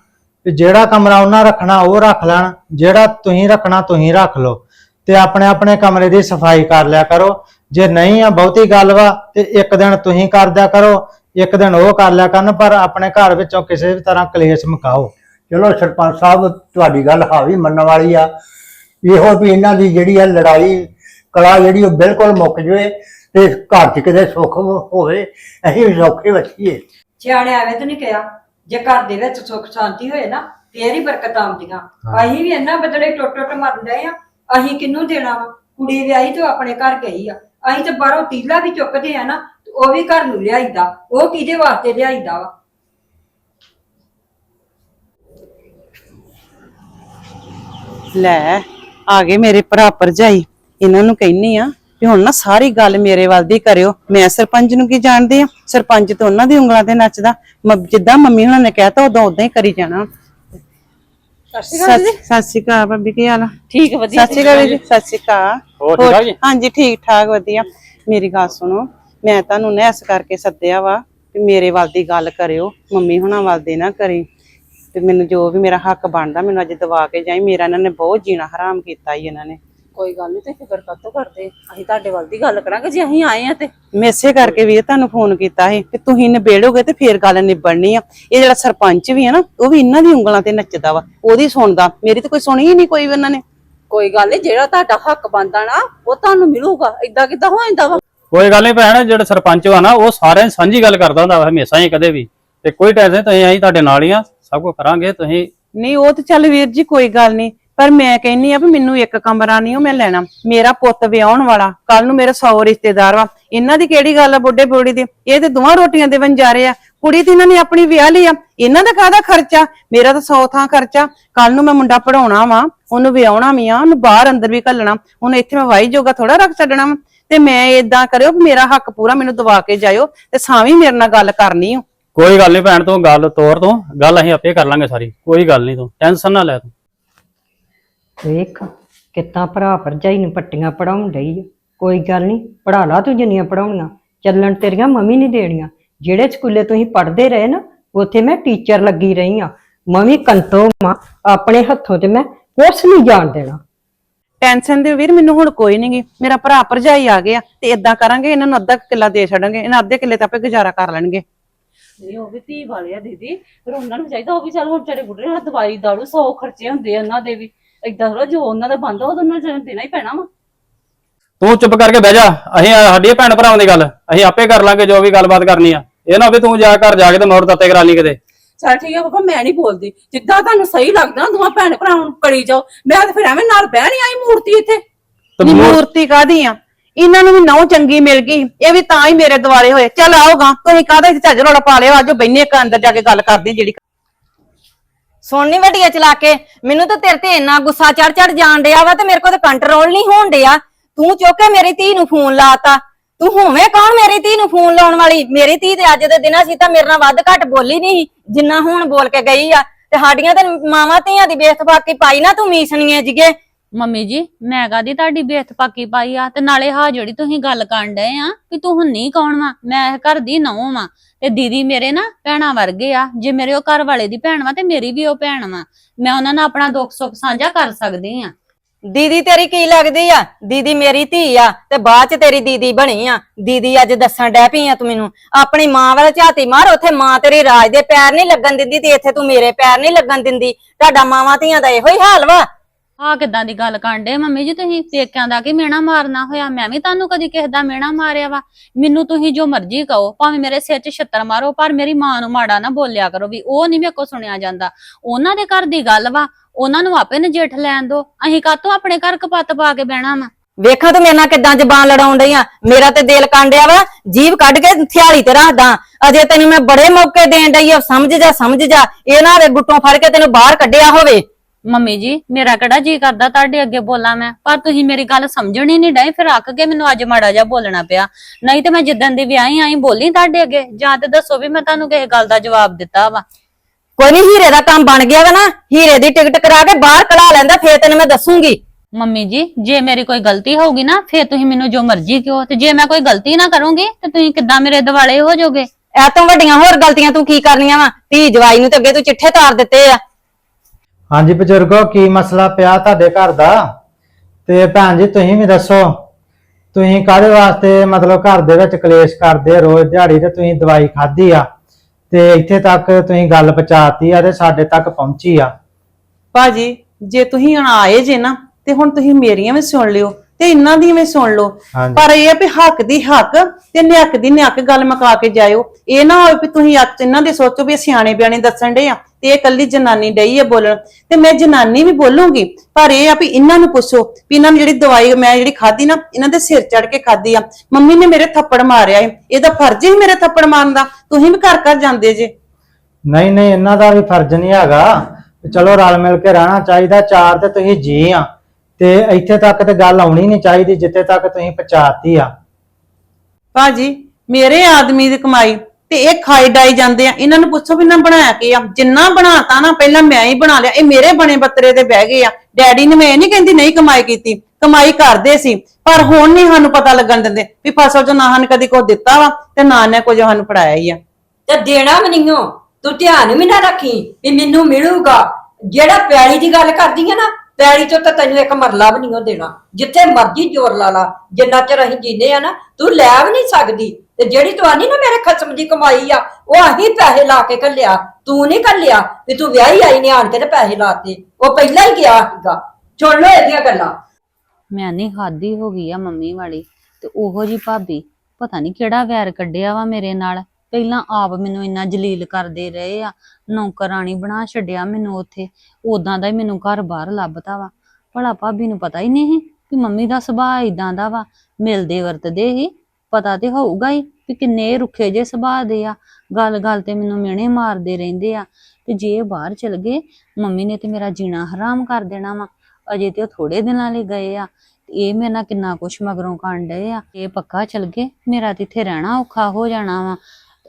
G: ਵੀ ਜਿਹੜਾ ਕਮਰਾ ਉਹਨਾਂ ਰੱਖਣਾ ਉਹ ਰੱਖ ਲੈਣ। ਜਿਹੜਾ ਤੁਸੀਂ ਰੱਖਣਾ ਤੁਸੀਂ ਰੱਖ ਲਓ। ਤੇ ਆਪਣੇ ਆਪਣੇ ਕਮਰੇ ਦੀ ਸਫ਼ਾਈ ਕਰ ਲਿਆ ਕਰੋ। ਜੇ ਨਹੀਂ ਆ ਬਹੁਤੀ ਗੱਲ ਵਾ ਤੇ ਇੱਕ ਦਿਨ ਤੁਸੀਂ ਕਰ ਦਿਆ ਕਰੋ ਇੱਕ ਦਿਨ ਉਹ ਕਰ ਲਿਆ ਕਰਨ ਪਰ ਆਪਣੇ ਘਰ ਵਿੱਚੋਂ ਕਿਸੇ ਵੀ ਤਰ੍ਹਾਂ ਕਲੇਸ਼ ਮੁਕਾਓ।
B: ਚਲੋ ਸਰਪੰਚ ਸਾਹਿਬ ਤੁਹਾਡੀ ਗੱਲ ਹਾਵੀ ਮੰਨਣ ਵਾਲੀ ਆ। ਇਹੋ ਵੀ ਇਹਨਾਂ ਦੀ ਜਿਹੜੀ ਆ ਲੜਾਈ ਕਲਾ ਜਿਹੜੀ ਉਹ ਬਿਲਕੁਲ ਮੁੱਕ ਜਵੇ ਤੇ ਘਰ 'ਚ ਕਿਤੇ ਸੁੱਖ ਹੋਵੇ ਅਸੀਂ ਵੀ ਸੌਖੇ ਵਸੀਏ
C: ਸਿਆਣੇ ਐਵੇਂ ਤਾਂ ਨਹੀਂ ਕਿਹਾ ਜੇ ਘਰ ਦੇ ਵਿੱਚ ਸੁੱਖ ਸ਼ਾਂਤੀ ਹੋਏ ਨਾ ਫੇਰ ਹੀ ਬਰਕਤ ਆਉਂਦੀਆਂ। ਅਸੀਂ ਵੀ ਇੰਨਾ ਬਦਲੇ ਟੁੱਟ ਟੁੱਟ ਡਏ ਆ ਅਸੀਂ ਕਿਹਨੂੰ ਦੇਣਾ ਵਾ? ਕੁੜੀ ਵਿਆਹੀ ਤੇ ਉਹ ਆਪਣੇ ਘਰ ਗਈ ਆ। ਅਸੀਂ ਤੇ ਬਾਹਰੋਂ ਤੀਲਾ ਵੀ ਚੁੱਕਦੇ ਆ ਨਾ ਤੇ ਉਹ ਵੀ ਘਰ ਨੂੰ ਲਿਆਈਦਾ। ਉਹ ਕਿਹਦੇ ਵਾਸਤੇ ਲਿਆਈਦਾ ਵਾ?
A: ਲੈ ਆ ਗਏ ਮੇਰੇ ਭਰਾ ਭਰਜਾਈ। ਇਹਨਾਂ ਨੂੰ ਕਹਿਨੀ ਆ ਵੀ ਹੁਣ ਨਾ ਸਾਰੀ ਗੱਲ ਮੇਰੇ ਵੱਲ ਦੀ ਕਰਿਓ। ਮੈਂ ਸਰਪੰਚ ਨੂੰ ਕੀ ਜਾਣਦੀ ਆ? ਸਰਪੰਚ ਤੇ ਉਹਨਾਂ ਦੀ ਉਂਗਲਾਂ ਤੇ ਨੱਚਦਾ। ਮ- ਜਿੱਦਾਂ ਮੰਮੀ ਹੁਣਾਂ ਨੇ ਕਹਿਤਾ ਉਦੋਂ ਉਦਾਂ ਹੀ ਕਰੀ ਜਾਣਾ। ਸਤਿ ਸਤਿ ਸ਼੍ਰੀ ਅਕਾਲ ਭਾਬੀ ਕੀ ਹਾਲ ਆ?
D: ਠੀਕ ਵਧੀਆ।
A: ਸਤਿ ਸ਼੍ਰੀ ਅਕਾਲ ਜੀ ਸਤਿ ਸ਼੍ਰੀ ਅਕਾਲ।
H: ਹੋਰ ਠੀਕ ਠਾਕ ਜੀ?
A: ਹਾਂਜੀ ਠੀਕ ਠਾਕ ਵਧੀਆ। ਮੇਰੀ ਗੱਲ ਸੁਣੋ ਮੈਂ ਤੁਹਾਨੂੰ ਨਾ ਇਸ ਕਰਕੇ ਸੱਦਿਆ ਵਾ ਕਿ ਮੇਰੇ ਵੱਲ ਦੀ ਗੱਲ ਕਰਿਓ ਮੰਮੀ ਹੁਣਾਂ ਵੱਲ ਦੀ ਨਾ ਕਰੀ। ਤੇ ਮੈਨੂੰ ਜੋ ਵੀ ਮੇਰਾ ਹੱਕ ਬਣਦਾ ਮੈਨੂੰ ਅੱਜ ਦਵਾ ਕੇ ਜਾਈ। ਮੇਰਾ ਇਹਨਾਂ ਨੇ ਬਹੁਤ ਜੀਣਾ ਹਰਾਮ ਕੀਤਾ ਹੀ ਇਹਨਾਂ ਨੇ।
D: ਕੋਈ ਗੱਲ ਨਹੀਂ ਤੇ ਫਿਕਰ ਕਾਤੋਂ ਕਰਦੇ? ਅਸੀਂ ਤੁਹਾਡੇ ਵੱਲ ਦੀ ਗੱਲ ਕਰਾਂਗੇ ਜੇ ਅਸੀਂ ਆਏ ਆ ਤੇ।
A: ਮੈਂ ਇਸੇ ਕਰਕੇ ਵੀ ਤੁਹਾਨੂੰ ਫੋਨ ਕੀਤਾ ਸੀ ਕਿ ਤੁਸੀਂ ਨਿਬੇੜੋਗੇ ਤੇ ਫੇਰ ਗੱਲ ਨਿਬੜਨੀ ਆ। ਇਹ ਜਿਹੜਾ ਸਰਪੰਚ ਵੀ ਹੈ ਨਾ ਉਹ ਵੀ ਇਹਨਾਂ ਦੀ ਉਂਗਲਾਂ ਤੇ ਨੱਚਦਾ ਵਾ ਉਹਦੀ ਸੁਣਦਾ। ਮੇਰੀ ਤਾਂ ਕੋਈ ਸੁਣੀ ਹੀ ਨਹੀਂ ਕੋਈ ਵੀ ਉਹਨਾਂ ਨੇ।
D: ਕੋਈ ਗੱਲ ਨਹੀਂ ਜਿਹੜਾ ਤੁਹਾਡਾ ਹੱਕ ਬਣਦਾ ਨਾ ਉਹ ਤੁਹਾਨੂੰ ਮਿਲੂਗਾ ਇਦਾਂ ਕਿਦਾਂ ਹੋ ਜਾਂਦਾ ਵਾ?
H: ਕੋਈ ਗੱਲ ਨਹੀਂ ਭੈਣ ਜਿਹੜਾ ਸਰਪੰਚ ਵਾ ਨਾ ਉਹ ਸਾਰਿਆਂ ਸਾਂਝੀ ਗੱਲ ਕਰਦਾ ਹੁੰਦਾ ਵਾ ਹਮੇਸ਼ਾ ਹੀ ਕਦੇ ਵੀ। ਤੇ ਕੋਈ ਟੈਨਸ਼ਨ ਤੁਸੀਂ ਅਸੀਂ ਤੁਹਾਡੇ ਨਾਲ ਹੀ ਆ ਸਭ ਕੁਝ ਕਰਾਂਗੇ ਤੁਸੀਂ
A: ਨਹੀਂ ਉਹ ਤੇ ਚੱਲ ਵੀਰ ਜੀ ਕੋਈ ਗੱਲ ਨਹੀਂ ਪਰ ਮੈਂ ਕਹਿੰਨੀ ਆ ਵੀ ਮੈਨੂੰ ਇੱਕ ਕਮਰਾ ਨਹੀਂ ਉਹ ਮੈਂ ਲੈਣਾ। ਮੇਰਾ ਪੁੱਤ ਵਿਆਹਣ ਵਾਲਾ ਕੱਲ ਨੂੰ ਮੇਰੇ 100 ਰਿਸ਼ਤੇਦਾਰ ਵਾ। ਇਹਨਾਂ ਦੀ ਕਿਹੜੀ ਗੱਲ ਆ ਬੁੱਢੇ ਬੁੱਢੀ ਦੀ? ਇਹ ਤੇ ਦੋਵਾਂ ਰੋਟੀਆਂ ਦੇ ਵੰਜਾਰੇ ਆ। ਕੁੜੀ ਤੇ ਇਹਨਾਂ ਨੇ ਆਪਣੀ ਵਿਆਹ ਲਈ ਆ। ਇਹਨਾਂ ਦਾ ਕਾਹਦਾ ਖਰਚਾ? ਮੇਰਾ ਤਾਂ 100 ਥਾਂ ਖਰਚਾ। ਕੱਲ ਨੂੰ ਮੈਂ ਮੁੰਡਾ ਪੜਾਉਣਾ ਵਾ, ਉਹਨੂੰ ਵਿਆਹਣਾ ਵੀ ਆ, ਉਹਨੂੰ ਬਾਹਰ ਅੰਦਰ ਵੀ ਘੱਲਣਾ। ਹੁਣ ਇੱਥੇ ਮੈਂ ਵਾਈ ਜੋਗਾ ਥੋੜਾ ਰੱਖ ਛੱਡਣਾ ਵਾ। ਤੇ ਮੈਂ ਇਦਾਂ ਕਰਿਓ ਮੇਰਾ ਹੱਕ ਪੂਰਾ ਮੈਨੂੰ ਦਵਾ ਕੇ ਜਾਇਓ ਤੇ ਸਾਵੀਂ ਮੇਰੇ ਨਾਲ ਗੱਲ ਕਰਨੀ ਓ
H: ਕੋਈ ਗੱਲ ਨਹੀਂ ਭੈਣ, ਤੂੰ ਗੱਲ ਤੋਰ ਤੂੰ। ਗੱਲ ਅਸੀਂ ਆਪੇ ਕਰ ਲਾਂਗੇ ਸਾਰੀ। ਕੋਈ ਗੱਲ ਨਹੀਂ ਤੂੰ। ਟੈਨਸ਼ਨ ਨਾ ਲੈ ਤੂੰ।
C: ਵੇਖ ਕਿੱਦਾਂ ਭਰਾ ਭਰਜਾਈ ਨੂੰ ਪੱਟੀਆਂ ਪੜਾਉਣ ਡਈ ਆ। ਕੋਈ ਗੱਲ ਨਹੀਂ ਪੜਾ ਲਾ ਤੂੰ ਜਿੰਨੀਆਂ ਪੜਾਉਣੀਆਂ ਚੱਲਣ ਤੇਰੀਆਂ ਮੰਮੀ ਨਹੀਂ ਦੇਣੀਆਂ। ਜਿਹੜੇ ਸਕੂਲੇ ਤੁਸੀਂ ਪੜ੍ਹਦੇ ਰਹੇ ਨਾ ਉੱਥੇ ਮੈਂ ਟੀਚਰ ਲੱਗੀ ਰਹੀ ਆ। ਮੰਮੀ ਕੰਤੋਂ ਮਾਂ ਆਪਣੇ ਹੱਥੋਂ ਤੇ ਮੈਂ ਕੁਛ ਨਹੀਂ ਜਾਣ ਦੇਣਾ।
A: ਟੈਨਸ਼ਨ ਦੇ ਵੀਰ ਮੈਨੂੰ ਹੁਣ ਕੋਈ ਨਹੀਂਗੀ ਮੇਰਾ ਭਰਾ ਭਰਜਾਈ ਆ ਗਿਆ ਤੇ ਇਦਾਂ ਕਰਾਂਗੇ ਇਹਨਾਂ ਨੂੰ ਅੱਧਾ ਕੁ ਕਿੱਲਾ ਦੇ ਛੱਡਾਂਗੇ। ਇਹਨਾਂ ਅੱਧੇ ਕਿੱਲੇ ਤਾਂ ਆਪੇ ਗੁਜ਼ਾਰਾ ਕਰ ਲੈਣਗੇ।
D: ਨਹੀਂ ਉਹ ਵੀ ਧੀ ਵਾਲੇ ਆ ਦੀਦੀ। ਪਰ ਉਹਨਾਂ ਨੂੰ ਚਾਹੀਦਾ ਉਹ ਵੀ ਚੱਲ ਹੁਣ ਵਿਚਾਰੇ ਬੁੱਢੇ ਨਾਲ ਦਵਾਈ ਦਾਰੂ ਸੌ ਖਰਚੇ ਹੁੰਦੇ ਆ ਉਹਨਾਂ ਦੇ ਵੀ। ਏਦਾਂ ਥੋੜਾ ਜੋ ਉਹਨਾਂ ਦਾ ਬੰਦ ਉਹ ਉਹਨਾਂ ਨੂੰ ਦੇਣਾ ਹੀ ਪੈਣਾ ਵਾ।
H: ਤੂੰ ਚੁੱਪ ਕਰਕੇ ਬਹਿ ਜਾ। ਅਸੀਂ ਸਾਡੀ ਇਹ ਭੈਣ ਭਰਾਵਾਂ ਦੀ ਗੱਲ। ਅਸੀਂ ਆਪੇ ਕਰ ਲਾਂਗੇ ਜੋ ਵੀ ਗੱਲਬਾਤ ਕਰਨੀ ਆ। ਇਹ ਨਾ ਹੋਵੇ ਤੂੰ ਜਾ ਘਰ ਜਾ ਕੇ ਤੇ ਮੋੜ ਤੱਤੇ ਕਰਾ ਲਈ ਕਿਤੇ।
D: ਚਲ ਠੀਕ ਆ ਪਾਪਾ ਮੈਂ ਨਹੀਂ ਬੋਲਦੀ। ਜਿੱਦਾਂ ਤੁਹਾਨੂੰ ਸਹੀ ਲੱਗਦਾ ਦੋਵਾਂ ਭੈਣ ਭਰਾਵਾਂ ਨੂੰ ਕਰੀ ਜਾਓ। ਮੈਂ ਤਾਂ ਫਿਰ ਐਵੇਂ ਨਾਲ ਬਹਿ ਨਹੀਂ ਆਈ ਮੂਰਤੀ ਇੱਥੇ।
H: ਤੇ
A: ਨੀ ਮੂਰਤੀ ਕਾਦੀ ਆ? ਇਹਨਾਂ ਨੂੰ ਵੀ ਨਹੁੰ ਚੰਗੀ ਮਿਲ ਗਈ। ਇਹ ਵੀ ਤਾਂ ਹੀ ਮੇਰੇ ਦੁਆਲੇ ਹੋਏ। ਚੱਲ ਆਓਗਾ ਤੁਸੀਂ ਕਾਹਦਾ ਇੱਥੇ ਝੱਜ ਰੋੜਾ ਪਾ ਲਿਓ ਆਜੋ ਬੈਨੇ ਇੱਕ ਅੰਦਰ ਜਾ ਕੇ ਗੱਲ ਕਰਦੇ ਹਾਂ ਜਿਹੜੀ
E: ਸੁਣਨੀ ਵੱਡੀਆਂ ਚਲਾ ਕੇ ਮੈਨੂੰ ਤਾਂ ਤੇਰੇ ਤੇ ਇੰਨਾ ਗੁੱਸਾ ਚੜ ਚੜ ਜਾਣ ਡਿਆ ਵਾ ਤੇ ਮੇਰੇ ਕੋਲ ਤਾਂ ਕੰਟਰੋਲ ਨਹੀਂ ਹੋਣ ਡਿਆ। ਤੂੰ ਚੁੱਕ ਕੇ ਮੇਰੀ ਧੀ ਨੂੰ ਫੋਨ ਲਾਤਾ। ਤੂੰ ਹੋਵੇਂ ਕੌਣ ਮੇਰੀ ਧੀ ਨੂੰ ਫੋਨ ਲਾਉਣ ਵਾਲੀ? ਮੇਰੀ ਧੀ ਤੇ ਅੱਜ ਦੇ ਦਿਨਾਂ ਸੀ ਤਾਂ ਮੇਰੇ ਨਾਲ ਵੱਧ ਘੱਟ ਬੋਲੀ ਨਹੀਂ ਜਿੰਨਾ ਹੁਣ ਬੋਲ ਕੇ ਗਈ ਆ। ਤੇ ਸਾਡੀਆਂ ਤੇ ਮਾਵਾਂ ਧੀਆਂ ਦੀ ਬੇਇੱਜ਼ਤੀ ਪਾਈ ਨਾ ਤੂੰ ਮੀਸਣੀਆਂ ਜਿਗੇ
F: ਮੰਮੀ ਜੀ, ਮੈਂ ਕਾਦੀ ਤੁਹਾਡੀ ਬੇਥ ਪੱਕੀ ਪਾਈ ਆ? ਤੇ ਨਾਲੇ ਹਾ ਜਿਹੜੀ ਤੁਸੀਂ ਗੱਲ ਕਰਨ ਡਏ ਆ ਕਿ ਤੂੰ ਹੁੰਨੀ ਕੌਣ ਵਾ? ਮੈਂ ਇਹ ਘਰ ਦੀ ਨੌਂ ਵਾਂ। ਤੇ ਦੀਦੀ ਮੇਰੇ ਨਾ ਭੈਣਾਂ ਵਰਗੇ ਆ। ਜੇ ਮੇਰੇ ਉਹ ਘਰ ਵਾਲੇ ਦੀ ਭੈਣ ਵਾ ਤੇ ਮੇਰੀ ਵੀ ਉਹ ਭੈਣ ਵਾ। ਮੈਂ ਉਹਨਾਂ ਨਾਲ ਆਪਣਾ ਦੁੱਖ ਸੁੱਖ ਸਾਂਝਾ ਕਰ ਸਕਦੀ ਆ।
E: ਦੀਦੀ ਤੇਰੀ ਕੀ ਲੱਗਦੀ ਆ? ਦੀਦੀ ਮੇਰੀ ਧੀ ਆ ਤੇ ਬਾਅਦ ਚ ਤੇਰੀ ਦੀਦੀ ਬਣੀ ਆ। ਦੀਦੀ ਅੱਜ ਦੱਸਣ ਡੈ ਪਈ ਆ ਤੂੰ ਮੈਨੂੰ। ਆਪਣੀ ਮਾਂ ਵੱਲ ਝਾਤੀ ਮਾਰ, ਉੱਥੇ ਮਾਂ ਤੇਰੀ ਰਾਜ ਦੇ ਪੈਰ ਨਹੀਂ ਲੱਗਣ ਦਿੰਦੀ ਤੇ ਇੱਥੇ ਤੂੰ ਮੇਰੇ ਪੈਰ ਨਹੀਂ ਲੱਗਣ ਦਿੰਦੀ। ਤੁਹਾਡਾ ਮਾਵਾਂ ਧੀਆਂ ਦਾ ਇਹੋ ਹੀ ਹਾਲ ਵਾ।
F: ਆ ਕਿਦਾਂ ਦੀ ਗੱਲ ਕਰਨ ਡੇ ਮੰਮੀ ਜੀ, ਤੁਸੀਂ ਪੇਕਿਆਂ ਦਾ ਕੀ ਮੇਣਾ ਮਾਰਨਾ ਹੋਇਆ? ਮੈਂ ਵੀ ਤੁਹਾਨੂੰ ਕਦੀ ਕਿਸੇ ਦਾ ਮੇਣਾ ਮਾਰਿਆ ਵਾ। ਮੈਨੂੰ ਤੁਸੀਂ ਜੋ ਮਰਜ਼ੀ ਕਹੋ, ਭਾਵੇਂ ਮੇਰੇ ਸਿਰ 'ਚ ਛੱਤਰ ਮਾਰੋ, ਪਰ ਮੇਰੀ ਮਾਂ ਨੂੰ ਮਾੜਾ ਨਾ ਬੋਲਿਆ ਕਰੋ ਵੀ ਉਹ ਨਹੀਂ ਮੇਰੇ ਕੋ ਸੁਣਿਆ ਜਾਂਦਾ। ਉਹਨਾਂ ਦੇ ਘਰ ਦੀ ਗੱਲ ਵਾ। ਉਹਨਾਂ ਨੂੰ ਆਪੇ ਨਜਿੱਠ ਲੈਣ ਦੋ। ਅਸੀਂ ਕਾਹਤੋਂ ਆਪਣੇ ਘਰ ਕਪੱਤ ਪਾ ਕੇ ਬਹਿਣਾ ਵਾ?
E: ਵੇਖਾਂ ਤੂੰ ਮੇਰੇ ਨਾਲ ਕਿੱਦਾਂ ਜ਼ਬਾਨ ਲੜਾਉਣ ਡਈ ਆ। ਮੇਰਾ ਤੇ ਦਿਲ ਕਾਂਡਿਆ ਵਾ ਜੀਵ ਕੱਢ ਕੇ ਥਿਆਲੀ ਤੇ ਰੱਖਦਾ ਅਜੇ ਤੈਨੂੰ ਮੈਂ ਬੜੇ ਮੌਕੇ ਦੇਣ ਡਈ ਆ। ਸਮਝ ਜਾ ਸਮਝ ਜਾ। ਇਹਨਾਂ ਦੇ ਗੁੱਟੋਂ ਫੜ ਕੇ ਤੈਨੂੰ ਬਾਹਰ ਕੱਢਿਆ ਹੋਵੇ।
F: ਮੰਮੀ ਜੀ ਮੇਰਾ ਕਿਹੜਾ ਜੀ ਕਰਦਾ ਤੁਹਾਡੇ ਅੱਗੇ ਬੋਲਾਂ ਮੈਂ? ਪਰ ਤੁਸੀਂ ਮੇਰੀ ਗੱਲ ਸਮਝਣ ਹੀ ਨਹੀਂ ਡਏ ਫਿਰ ਅੱਕ ਕੇ ਮੈਨੂੰ ਅੱਜ ਮਾੜਾ ਜਿਹਾ ਬੋਲਣਾ ਪਿਆ। ਨਹੀਂ ਤੇ ਮੈਂ ਜਿੱਦਣ ਦੀ ਵਿਆਹੀ ਆਈ ਬੋਲੀ ਤੁਹਾਡੇ ਅੱਗੇ? ਜਾਂ ਤੇ ਦੱਸੋ ਵੀ ਮੈਂ ਤੁਹਾਨੂੰ ਕਿਸੇ ਗੱਲ ਦਾ ਜਵਾਬ ਦਿੱਤਾ ਵਾ।
E: ਕੋਈ ਨਹੀਂ ਹੀਰੇ ਦਾ ਕੰਮ ਬਣ ਗਿਆ ਵਾ ਨਾ। ਹੀਰੇ ਦੀ ਟਿਕਟ ਕਰਾ ਕੇ ਬਾਹਰ ਕਢਾ ਲੈਂਦਾ ਫੇਰ ਤੈਨੂੰ ਮੈਂ ਦੱਸੂਗੀ।
F: ਮੰਮੀ ਜੀ ਜੇ ਮੇਰੀ ਕੋਈ ਗਲਤੀ ਹੋਊਗੀ ਨਾ ਫਿਰ ਤੁਸੀਂ ਮੈਨੂੰ ਜੋ ਮਰਜ਼ੀ ਕਹੋ। ਤੇ ਜੇ ਮੈਂ ਕੋਈ ਗਲਤੀ ਨਾ ਕਰੂੰਗੀ ਤੇ ਤੁਸੀਂ ਕਿੱਦਾਂ ਮੇਰੇ ਦਿਵਾਲੇ ਹੋ ਜਾਓਗੇ?
E: ਐ ਤੋਂ ਵੱਡੀਆਂ ਹੋਰ ਗਲਤੀਆਂ ਤੂੰ ਕੀ ਕਰਨੀਆਂ ਵਾ? ਧੀ ਜਵਾਈ ਨੂੰ ਤੇ ਅੱਗੇ ਤੂੰ ਚਿੱਠੇ ਤਾਰ ਦਿੱਤੇ ਆ।
G: ਹਾਂਜੀ ਬਜ਼ੁਰਗੋ ਕੀ ਮਸਲਾ ਪਿਆ ਤੁਹਾਡੇ ਘਰ ਦਾ? ਤੇ ਭੈਣ ਜੀ ਤੁਸੀਂ ਵੀ ਦੱਸੋ। ਤੁਸੀਂ ਕਾਹਦੇ ਵਾਸਤੇ ਮਤਲਬ ਘਰ ਦੇ ਵਿੱਚ ਕਲੇਸ਼ ਕਰਦੇ ਰੋਜ਼ ਦਿਹਾੜੀ ਤੇ ਤੁਸੀਂ ਦਵਾਈ ਖਾਧੀ ਆ। ਤੇ ਇੱਥੇ ਤੱਕ ਤੁਸੀਂ ਗੱਲ ਪਹੁੰਚਾਤੀ ਆ ਤੇ ਸਾਡੇ ਤੱਕ ਪਹੁੰਚੀ ਆ।
A: ਭਾਜੀ ਜੇ ਤੁਸੀਂ ਹੁਣ ਆਏ ਜੇ ਨਾ ਤੇ ਹੁਣ ਤੁਸੀਂ ਮੇਰੀਆਂ ਵੀ ਸੁਣ ਲਿਓ ਤੇ ਇਹਨਾਂ ਦੀਆਂ ਵੀ ਸੁਣ ਲਓ।
G: ਹਾਂਜੀ।
A: ਪਰ ਇਹ ਆ ਵੀ ਹੱਕ ਦੀ ਹੱਕ ਤੇ ਨਿਹੱਕ ਦੀ ਨਿਹੱਕ ਗੱਲ ਮੁਕਾ ਕੇ ਜਾਇਓ। ਇਹ ਨਾ ਹੋਵੇ ਵੀ ਤੁਸੀਂ ਅੱਤ ਇਹਨਾਂ ਦੇ ਸੋਚੋ ਵੀ ਇਹ ਸਿਆਣੇ ਬਿਆਣੇ ਦੱਸਣ ਦੇ ਆ। ਤੇ ਇਹ ਕੱਲੀ ਜਨਾਨੀ ਡਈ ਆ ਬੋਲਣ। ਤੇ ਮੈਂ ਜਨਾਨੀ ਵੀ ਬੋਲੂੰਗੀ ਪਰ ਇਹ ਆ ਵੀ ਇਹਨਾਂ ਨੂੰ ਪੁੱਛੋ ਵੀ ਇਹਨਾਂ ਨੂੰ ਜਿਹੜੀ ਦਵਾਈ ਮੈਂ ਜਿਹੜੀ ਖਾਧੀ ਨਾ ਇਹਨਾਂ ਦੇ ਸਿਰ ਚੜ ਕੇ ਖਾਧੀ ਆ। ਮੰਮੀ ਨੇ ਮੇਰੇ ਥੱਪੜ ਮਾਰਿਆ ਏ। ਇਹਦਾ ਫਰਜ਼ ਹੀ ਮੇਰੇ ਥੱਪੜ ਮਾਰਨ ਦਾ। ਤੁਸੀਂ ਵੀ ਘਰ ਘਰ ਜਾਂਦੇ ਜੇ।
G: ਨਹੀਂ ਨਹੀਂ ਇਹਨਾਂ ਦਾ ਵੀ ਫਰਜ਼ ਨਹੀਂ ਹੈਗਾ। ਚਲੋ ਰਲ ਮਿਲ ਕੇ ਰਹਿਣਾ ਚਾਹੀਦਾ। ਚਾਰ ਤੇ ਤੁਸੀਂ ਜੀ ਆ। ਤੇ ਇੱਥੇ ਤੱਕ ਤੇ ਗੱਲ ਆਉਣੀ ਨਹੀਂ ਚਾਹੀਦੀ ਜਿੱਥੇ ਤੱਕ ਤੁਸੀਂ ਪਹੁੰਚਾਤੀ ਆ।
A: ਭਾਜੀ ਮੇਰੇ ਆਦਮੀ ਦੀ ਕਮਾਈ ਤੇ ਇਹ ਖਾਈ ਡਾਈ ਜਾਂਦੇ ਆ। ਇਹਨਾਂ ਨੂੰ ਪੁੱਛੋ ਵੀ ਨਾ ਬਣਾਇਆ ਕੀ ਆ? ਜਿੰਨਾ ਬਣਾਤਾ ਨਾ, ਪਹਿਲਾਂ ਮੈਂ ਹੀ ਬਣਾ ਲਿਆ। ਇਹ ਮੇਰੇ ਬਣੇ ਬੱਤਰੇ ਤੇ ਬਹਿ ਗਏ ਆ। ਡੈਡੀ ਨੇ ਮੈਂ ਇਹ ਨਹੀਂ ਕਹਿੰਦੀ ਨਹੀਂ ਕਮਾਈ ਕੀਤੀ। ਕਮਾਈ ਕਰਦੇ ਸੀ। ਪਰ ਹੁਣ ਨਹੀਂ ਸਾਨੂੰ ਪਤਾ ਲੱਗਣ ਦਿੰਦੇ ਵੀ ਫਸਲ ਚੋਂ ਨਾ ਸਾਨੂੰ ਕਦੀ ਕੁਝ ਦਿੱਤਾ ਵਾ ਤੇ ਨਾ ਨੇ ਕੁਝ ਸਾਨੂੰ ਫੜਾਇਆ ਹੀ ਆ।
C: ਤੇ ਦੇਣਾ ਵੀ ਨਹੀਂ ਓ ਤੂੰ ਧਿਆਨ ਵੀ ਨਾ ਰੱਖੀ ਵੀ ਮੈਨੂੰ ਮਿਲੂਗਾ। ਜਿਹੜਾ ਪੈਲੀ ਦੀ ਗੱਲ ਕਰਦੀ ਹੈ ਨਾ, ਪੈਲੀ ਚੋਂ ਤਾਂ ਤੈਨੂੰ ਇੱਕ ਮਰਲਾ ਵੀ ਨਹੀਂ ਓ ਦੇਣਾ। ਜਿੱਥੇ ਮਰਜ਼ੀ ਜ਼ੋਰ ਲਾ ਲਾ। ਜਿੰਨਾ ਚਿਰ ਅਸੀਂ ਜੀਨੇ ਆ ਨਾ, ਤੂੰ ਲੈ ਵੀ ਨਹੀਂ ਸਕਦੀ। ਤੇ ਜਿਹੜੀ ਤੂੰ ਆਨੀ ਨਾ ਮੇਰੇ ਖਸਮ ਦੀ ਕਮਾਈ ਆ, ਉਹ ਅਸੀਂ ਪੈਸੇ ਲਾ ਕੇ ਘੱਲਿਆ। ਤੂੰ ਨਹੀਂ ਘੱਲਿਆ ਵੀ ਤੂੰ ਵਿਆਹੀ ਆਈ ਨੇ ਆਣ ਕੇ ਤੇ ਪੈਸੇ ਲਾਤੇ। ਉਹ ਪਹਿਲਾਂ ਹੀ ਗਿਆ ਸੀਗਾ। ਸੁਣ ਲਓ ਇਹਦੀਆਂ ਗੱਲਾਂ।
F: ਮੈਂ ਨਹੀਂ ਹਾਦੀ ਹੋ ਗਈ ਆ ਮੰਮੀ ਵਾਲੀ, ਤੇ ਉਹੋ ਜੀ ਭਾਬੀ, ਪਤਾ ਨਹੀਂ ਕਿਹੜਾ ਵੈਰ ਕੱਢਿਆ ਵਾ ਮੇਰੇ ਨਾਲ। ਪਹਿਲਾਂ ਆਪ ਮੈਨੂੰ ਇੰਨਾ ਜਲੀਲ ਕਰਦੇ ਰਹੇ ਆ, ਨੌਕਰਾਣੀ ਬਣਾ ਛੱਡਿਆ ਮੈਨੂੰ ਉੱਥੇ। ਉਦਾਂ ਦਾ ਹੀ ਮੈਨੂੰ ਘਰ ਬਾਹਰ ਲੱਭਦਾ ਵਾ। ਭਲਾ ਭਾਬੀ ਨੂੰ ਪਤਾ ਹੀ ਨਹੀਂ ਸੀ ਕਿ ਮੰਮੀ ਦਾ ਸੁਭਾਅ ਇਦਾਂ ਦਾ ਵਾ। ਮਿਲਦੇ ਵਰਤਦੇ ਹੀ ਪਤਾ ਤੇ ਹੋਊਗਾ ਹੀ ਕਿ ਕਿੰਨੇ ਰੁੱਖੇ ਜੇ ਸੁਭਾਅ ਦੇ ਆ। ਗੱਲ ਗੱਲ ਤੇ ਮੈਨੂੰ ਮਿਹਣੇ ਮਾਰਦੇ ਰਹਿੰਦੇ ਆ। ਤੇ ਜੇ ਇਹ ਬਾਹਰ ਚਲ ਗਏ, ਮੰਮੀ ਨੇ ਤੇ ਮੇਰਾ ਜੀਣਾ ਹਰਾਮ ਕਰ ਦੇਣਾ ਵਾ। ਅਜੇ ਤੇ ਉਹ ਥੋੜੇ ਦਿਨਾਂ ਲਈ ਗਏ ਆ। ਇਹ ਮੇਰੇ ਨਾਲ ਕਿੰਨਾ ਕੁਛ ਮਗਰੋਂ ਕਰਨ ਡਏ ਆ। ਇਹ ਪੱਕਾ ਚਲ ਗਏ, ਮੇਰਾ ਤੇ ਇੱਥੇ ਰਹਿਣਾ ਔਖਾ ਹੋ ਜਾਣਾ ਵਾ।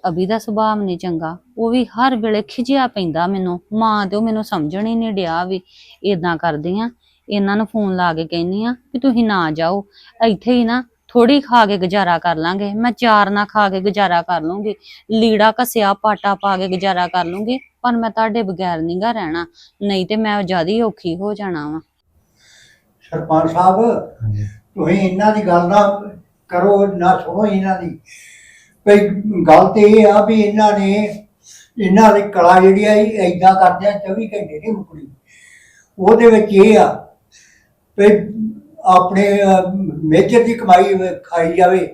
F: ਅਭੀ ਦਾ ਸੁਭਾਅ ਨਹੀਂ ਚੰਗਾ। ਉਹ ਵੀ ਹਰ ਵੇਲੇ ਖਿਜਿਆ ਪੈਂਦਾ ਮੈਨੂੰ। ਮਾਂ ਤੇ ਉਹ ਮੈਨੂੰ ਸਮਝਣ ਹੀ ਨਹੀਂ ਡਿਆ ਵੀ ਇਦਾਂ ਕਰਦੀ ਆ। ਇਹਨਾਂ ਨੂੰ ਫੋਨ ਲਾ ਕੇ ਕਹਿੰਨੀ ਆ ਵੀ ਤੁਸੀਂ ਨਾ ਜਾਓ। ਇੱਥੇ ਹੀ ਨਾ ਥੋੜੀ ਖਾ ਕੇ ਗੁਜ਼ਾਰਾ ਕਰ ਲਾਂਗੇ। ਮੈਂ ਚਾਰ ਨਾ ਖਾ ਕੇ ਗੁਜ਼ਾਰਾ ਕਰ ਲੂੰਗੀ। ਲੀੜਾ ਘਸਿਆ ਪਾਟਾ ਪਾ ਕੇ ਗੁਜ਼ਾਰਾ ਕਰ ਲੂੰਗੀ। ਪਰ ਮੈਂ ਤੁਹਾਡੇ ਬਗੈਰ ਨਹੀਂਗਾ ਰਹਿਣਾ। ਨਹੀਂ ਤੇ ਮੈਂ ਜ਼ਿਆਦਾ ਔਖੀ ਹੋ ਜਾਣਾ ਵਾ।
B: ਸਰਪੰਚ ਸਾਹਿਬ ਤੁਸੀਂ ਇਹਨਾਂ ਦੀ ਗੱਲ ਨਾ ਕਰੋ ਨਾ ਸੁਣੋ ਇਹਨਾਂ ਦੀ। ਭਈ ਗੱਲ ਤੇ ਇਹ ਆ ਵੀ ਇਹਨਾਂ ਨੇ ਇਹਨਾਂ ਦੀ ਕਲਾ ਜਿਹੜੀ ਆ ਏਦਾਂ ਕਰਦੇ ਆ 24 ਘੰਟੇ ਨਹੀਂ ਮੁੱਕਣੀ। ਉਹਦੇ ਵਿੱਚ ਇਹ ਆ ਭਈ ਆਪਣੇ ਮੇਜਰ ਦੀ ਕਮਾਈ ਖਾਈ ਜਾਵੇ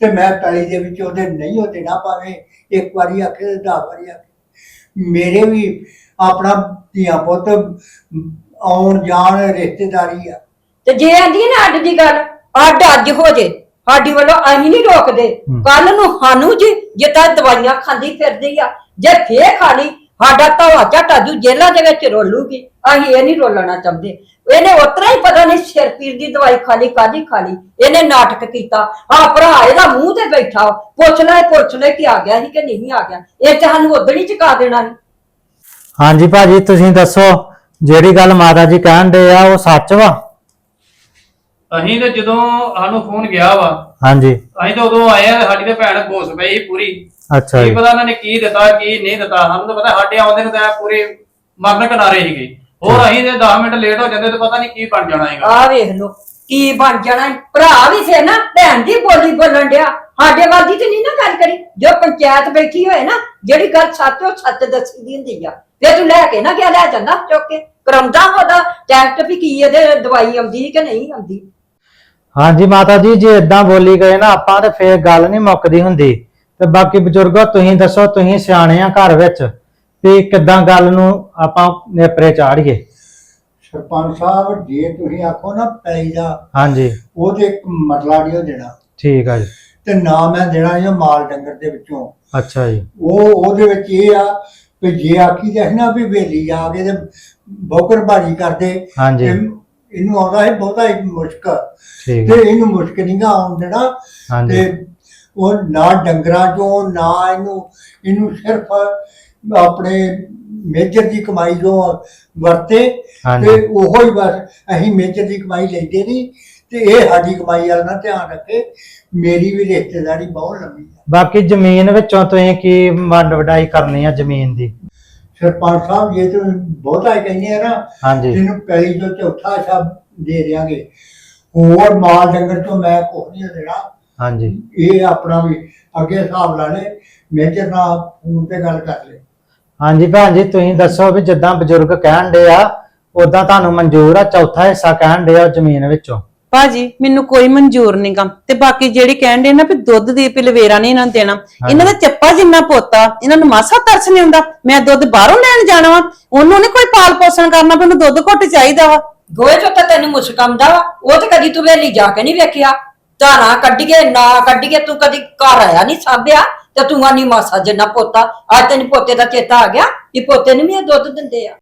B: ਤੇ ਮੈਂ ਪੈਲੀ ਦੇ ਵਿੱਚ ਉਹਦੇ ਨਹੀਂ ਉਹ ਦੇਣਾ ਪਾਵੇ ਇੱਕ ਵਾਰੀ ਆਖੇ ਤੇ ਦਸ ਵਾਰੀ ਆਖੇ। ਮੇਰੇ ਵੀ ਆਪਣਾ ਧੀਆ ਪੁੱਤ ਆਉਣ ਜਾਣ ਰਿਸ਼ਤੇਦਾਰੀ ਆ।
C: ਤੇ ਜੇ ਆਂਦੀ ਹੈ ਨਾ ਅੱਡ ਦੀ ਗੱਲ ਅੱਡ ਅੱਜ ਹੋ ਜੇ ਸਾਡੀ ਵੱਲੋਂ ਅਸੀਂ ਨਹੀਂ ਰੋਕਦੇ। ਕੱਲ ਨੂੰ ਸਾਨੂੰ ਜੀ ਜਿੱਦਾਂ ਦਵਾਈਆਂ ਖਾਂਦੀ ਫਿਰਦੀ ਆ ਜੇ ਫੇਰ ਖਾ ਲਈ ਸਾਡਾ ਧਵਾ ਝਟਾ ਜੂ ਜੇਲਾਂ ਦੇ ਵਿੱਚ ਰੋਲੂਗੀ। ਅਸੀਂ ਇਹ ਨਹੀਂ ਰੋਲਣਾ ਚਾਹੁੰਦੇ। ਇਹਨੇ ਉਤਰਾ ਹੀ ਪਤਾ ਨਹੀਂ ਸਿਰ ਪੀਰ ਦੀ ਦਵਾਈ ਖਾਲੀ ਕਾਦੀ ਖਾਲੀ ਇਹਨੇ ਨਾਟਕ ਕੀਤਾ। ਆ ਭਰਾ ਇਹਦਾ ਮੂੰਹ ਤੇ ਬੈਠਾ। ਪੁੱਛ ਲੈ ਪੁੱਛ ਲੈ ਕਿ ਆ ਗਿਆ ਸੀ ਕਿ ਨਹੀਂ ਆ ਗਿਆ। ਇਹ ਤੇ ਸਾਨੂੰ ਉਦਣ ਹੀ ਚੁਕਾ ਦੇਣਾ ਸੀ।
G: ਹਾਂਜੀ ਭਾਜੀ ਤੁਸੀਂ ਦੱਸੋ ਜਿਹੜੀ ਗੱਲ ਮਾਤਾ ਜੀ ਕਹਿਣ ਦੇ ਆ ਉਹ ਸੱਚ ਵਾ?
H: ਅਸੀਂ ਤੇ ਜਦੋਂ ਸਾਨੂੰ ਫੋਨ ਗਿਆ ਵਾ
G: ਹਾਂਜੀ।
H: ਅਸੀਂ ਤਾਂ ਉਦੋਂ ਆਏ ਆ ਸਾਡੀ ਤੇ ਭੈਣ ਘੋਸ ਪਈ ਪੂਰੀ।
G: ਅੱਛਾ
H: ਕੀ
G: ਜੀ।
H: ਪਤਾ ਉਹਨਾਂ ਨੇ ਕੀ ਦਿੱਤਾ ਕੀ ਨਹੀਂ ਦਿੱਤਾ। ਸਾਨੂੰ ਤਾਂ ਪਤਾ ਸਾਡੇ ਆਉਂਦੇ ਨੂੰ ਤਾਂ ਐਂ ਪੂਰੇ ਮਰਨ ਕਿਨਾਰੇ ਸੀਗੇ ਹੋਰ ਅਸੀਂ ਤੇ 10 ਮਿੰਟ ਲੇਟ ਹੋ ਜਾਂਦੇ ਤੇ ਪਤਾ ਨਹੀਂ ਕੀ ਬਣ ਜਾਣਾ ਹੈਗਾ।
C: ਆ ਵੇਖ ਲੋ ਕੀ ਬਣ ਜਾਣਾ ਈ। ਭਰਾ ਵੀ ਫੇਰ ਨਾ ਭੈਣ ਦੀ ਬੋਲੀ ਬੋਲਣ ਡਿਆ। ਸਾਡੇ ਵਾਦੀ ਤੇ ਨਹੀਂ ਨਾ ਗੱਲ ਕਰੀ। ਜੋ ਪੰਚਾਇਤ ਬੈਠੀ ਹੋਏ ਨਾ ਜਿਹੜੀ ਗੱਲ ਸੱਚ ਉਹ ਸੱਚ ਦੱਸੀ ਦੀ ਹੁੰਦੀ ਆ। ਫੇਰ ਤੂੰ ਲੈ ਕੇ ਨਾ ਗਿਆ ਲੈ ਜਾਂਦਾ ਚੁੱਕ ਕੇ। ਕਰਾਉਂਦਾ ਉਹਦਾ ਟੈਸਟ ਵੀ ਕੀ ਇਹਦੇ ਦਵਾਈ ਆਉਂਦੀ ਕਿ ਨਹੀਂ ਆਉਂਦੀ।
G: ਹਾਂਜੀ ਮਾਤਾ ਜੀ ਜੇ ਇਦਾਂ ਬੋਲੀ ਗਏ ਨਾ ਆਪਾਂ ਤੇ ਫੇਰ ਗੱਲ ਨਹੀਂ ਮੁੱਕਦੀ ਹੁੰਦੀ। ਤੇ ਬਾਕੀ ਬਜ਼ੁਰਗੋ ਤੁਸੀਂ ਦੱਸੋ ਤੁਸੀਂ ਸਿਆਣੇ ਆ ਘਰ ਵਿੱਚ। ਤੇ ਕਿੱਦਾਂ ਗੱਲ ਨੂੰ ਆਪਾਂ ਨੇਪਰੇ ਚਾੜੀਏ?
B: ਸਰਪੰਚ ਸਾਹਿਬ ਜੇ ਤੁਸੀਂ ਆਖੋ ਨਾ ਪੈਲੀ ਦਾ
G: ਹਾਂਜੀ।
B: ਉਹ ਤੇ ਇੱਕ ਮਰਲਾ ਨਹੀਂ ਉਹ ਦੇਣਾ।
G: ਠੀਕ ਆ ਜੀ।
B: ਤੇ ਨਾ ਮੈਂ ਦੇਣਾ ਇਹ ਮਾਲ ਡੰਗਰ ਦੇ ਵਿੱਚੋਂ।
G: ਅੱਛਾ ਜੀ।
B: ਉਹ ਉਹਦੇ ਵਿੱਚ ਇਹ ਆ ਕਿ ਜੇ ਆਖੀ ਨਾ ਵੀ ਵੇਲੀ ਜਾ ਕੇ ਤੇ ਬੋਕਰ ਬਾਜੀ ਕਰਦੇ
G: ਹਾਂਜੀ।
B: ਤੇ ਇਹਨੂੰ ਆਉਂਦਾ ਹੈ ਬਹੁਤਾ ਹੀ ਮੁਸ਼ਕ।
G: ਠੀਕ
B: ਤੇ
G: ਆ,
B: ਇਹਨੂੰ ਮੁਸ਼ਕ ਨਹੀਂਗਾ ਆਉਣ ਦੇਣਾ।
G: ਹਾਂਜੀ।
B: ਤੇ ਉਹ ਨਾ ਡੰਗਰਾਂ ਚੋਂ ਨਾ ਇਹਨੂੰ ਇਹਨੂੰ ਸਿਰਫ ਆਪਣੇ ਮੇਜਰ ਦੀ ਕਮਾਈ ਜੋ ਵਰਤੇ। ਤੇ ਉਹੋ ਹੀ ਬਸ ਅਸੀਂ ਮੇਜਰ ਦੀ ਕਮਾਈ ਲੈਂਦੇ ਨਹੀਂ ਤੇ ਇਹ ਸਾਡੀ ਕਮਾਈ ਵਾਲਾ ਨਾ ਧਿਆਨ ਰੱਖੇ। ਮੇਰੀ ਵੀ ਰਿਸ਼ਤੇਦਾਰੀ ਬਹੁਤ ਲੰਮੀ ਹੈ।
G: ਬਾਕੀ ਜ਼ਮੀਨ ਵਿੱਚੋਂ ਤੁਸੀਂ ਕੀ ਵੰਡ ਵਡਾਈ ਕਰਨੀ ਆ ਜ਼ਮੀਨ ਦੀ?
B: ਸਰਪੰਚ ਸਾਹਿਬ ਜੇ ਤੂੰ ਬਹੁਤਾ ਕਹਿੰਦੇ ਆ ਨਾ
G: ਹਾਂਜੀ।
B: ਤੈਨੂੰ ਪਹਿਲੀ ਜੋ ਚੌਥਾ ਹਿੱਸਾ ਦੇ ਦਿਆਂਗੇ। ਹੋਰ ਮਾਲ ਡੰਗਰ ਤੋਂ ਮੈਂ ਕੁਛ ਨਹੀਂ ਦੇਣਾ।
G: ਹਾਂਜੀ।
B: ਇਹ ਆਪਣਾ ਵੀ ਅੱਗੇ ਹਿਸਾਬ ਲਾ ਲੈ। ਮੇਜਰ ਨਾਲ ਫੋਨ ਤੇ ਗੱਲ ਕਰ ਲੈ।
G: ਹਾਂਜੀ ਭੈਣ ਜੀ ਤੁਸੀਂ ਦੱਸੋ ਵੀ ਜਿੱਦਾਂ ਬਜ਼ੁਰਗ ਕਹਿਣ ਦੇ ਆ ਉਦਾਂ ਤੁਹਾਨੂੰ ਮਨਜ਼ੂਰ ਆ ਚੌਥਾ ਹਿੱਸਾ ਕਹਿਣ ਦੇ ਆ ਜ਼ਮੀਨ ਵਿੱਚੋਂ?
A: ਭਾਜੀ ਮੈਨੂੰ ਕੋਈ ਮਨਜ਼ੂਰ ਨਹੀਂ ਗਾ। ਤੇ ਬਾਕੀ ਜਿਹੜੀ ਕਹਿੰਦੇ ਨਾ ਵੀ ਦੁੱਧ ਦੀ ਪਿਲਵੇਰਾ ਨਹੀਂ ਇਹਨਾਂ ਨੂੰ ਦੇਣਾ। ਇਹਨਾਂ ਦਾ ਚੱਪਾ ਜਿੰਨਾ ਪੋਤਾ ਇਹਨਾਂ ਨੂੰ ਮਾਸਾ ਤਰਸ ਨਹੀਂ ਆਉਂਦਾ। ਮੈਂ ਦੁੱਧ ਬਾਹਰੋਂ ਲੈਣ ਜਾਣਾ ਵਾ। ਉਹਨੂੰ ਨਹੀਂ ਕੋਈ ਪਾਲ ਪੋਸ਼ਣ ਕਰਨਾ ਵੀ ਉਹਨੂੰ ਦੁੱਧ ਘੁੱਟ ਚਾਹੀਦਾ ਵਾ।
C: ਗੋਏ ਚੋਂ ਤਾਂ ਤੈਨੂੰ ਮੁਸਕਾਉਂਦਾ ਵਾ। ਉਹ ਤੇ ਕਦੀ ਤੂੰ ਵੇਲੀ ਜਾ ਕੇ ਨਹੀਂ ਵੇਖਿਆ। ਧਾਰਾਂ ਕੱਢੀਏ ਨਾ ਕੱਢੀਏ ਤੂੰ ਕਦੀ ਘਰ ਆਇਆ ਨਹੀਂ ਸਾਂਭਿਆ। ਤੇ ਤੂੰ ਆਨੀ ਮਾਸਾ ਜਿੰਨਾ ਪੋਤਾ, ਅੱਜ ਤੈਨੂੰ ਪੋਤੇ ਦਾ ਚੇਤਾ ਆ ਗਿਆ ਕਿ ਪੋਤੇ ਨੂੰ ਵੀ ਇਹ ਦੁੱਧ ਦਿੰਦੇ ਆ।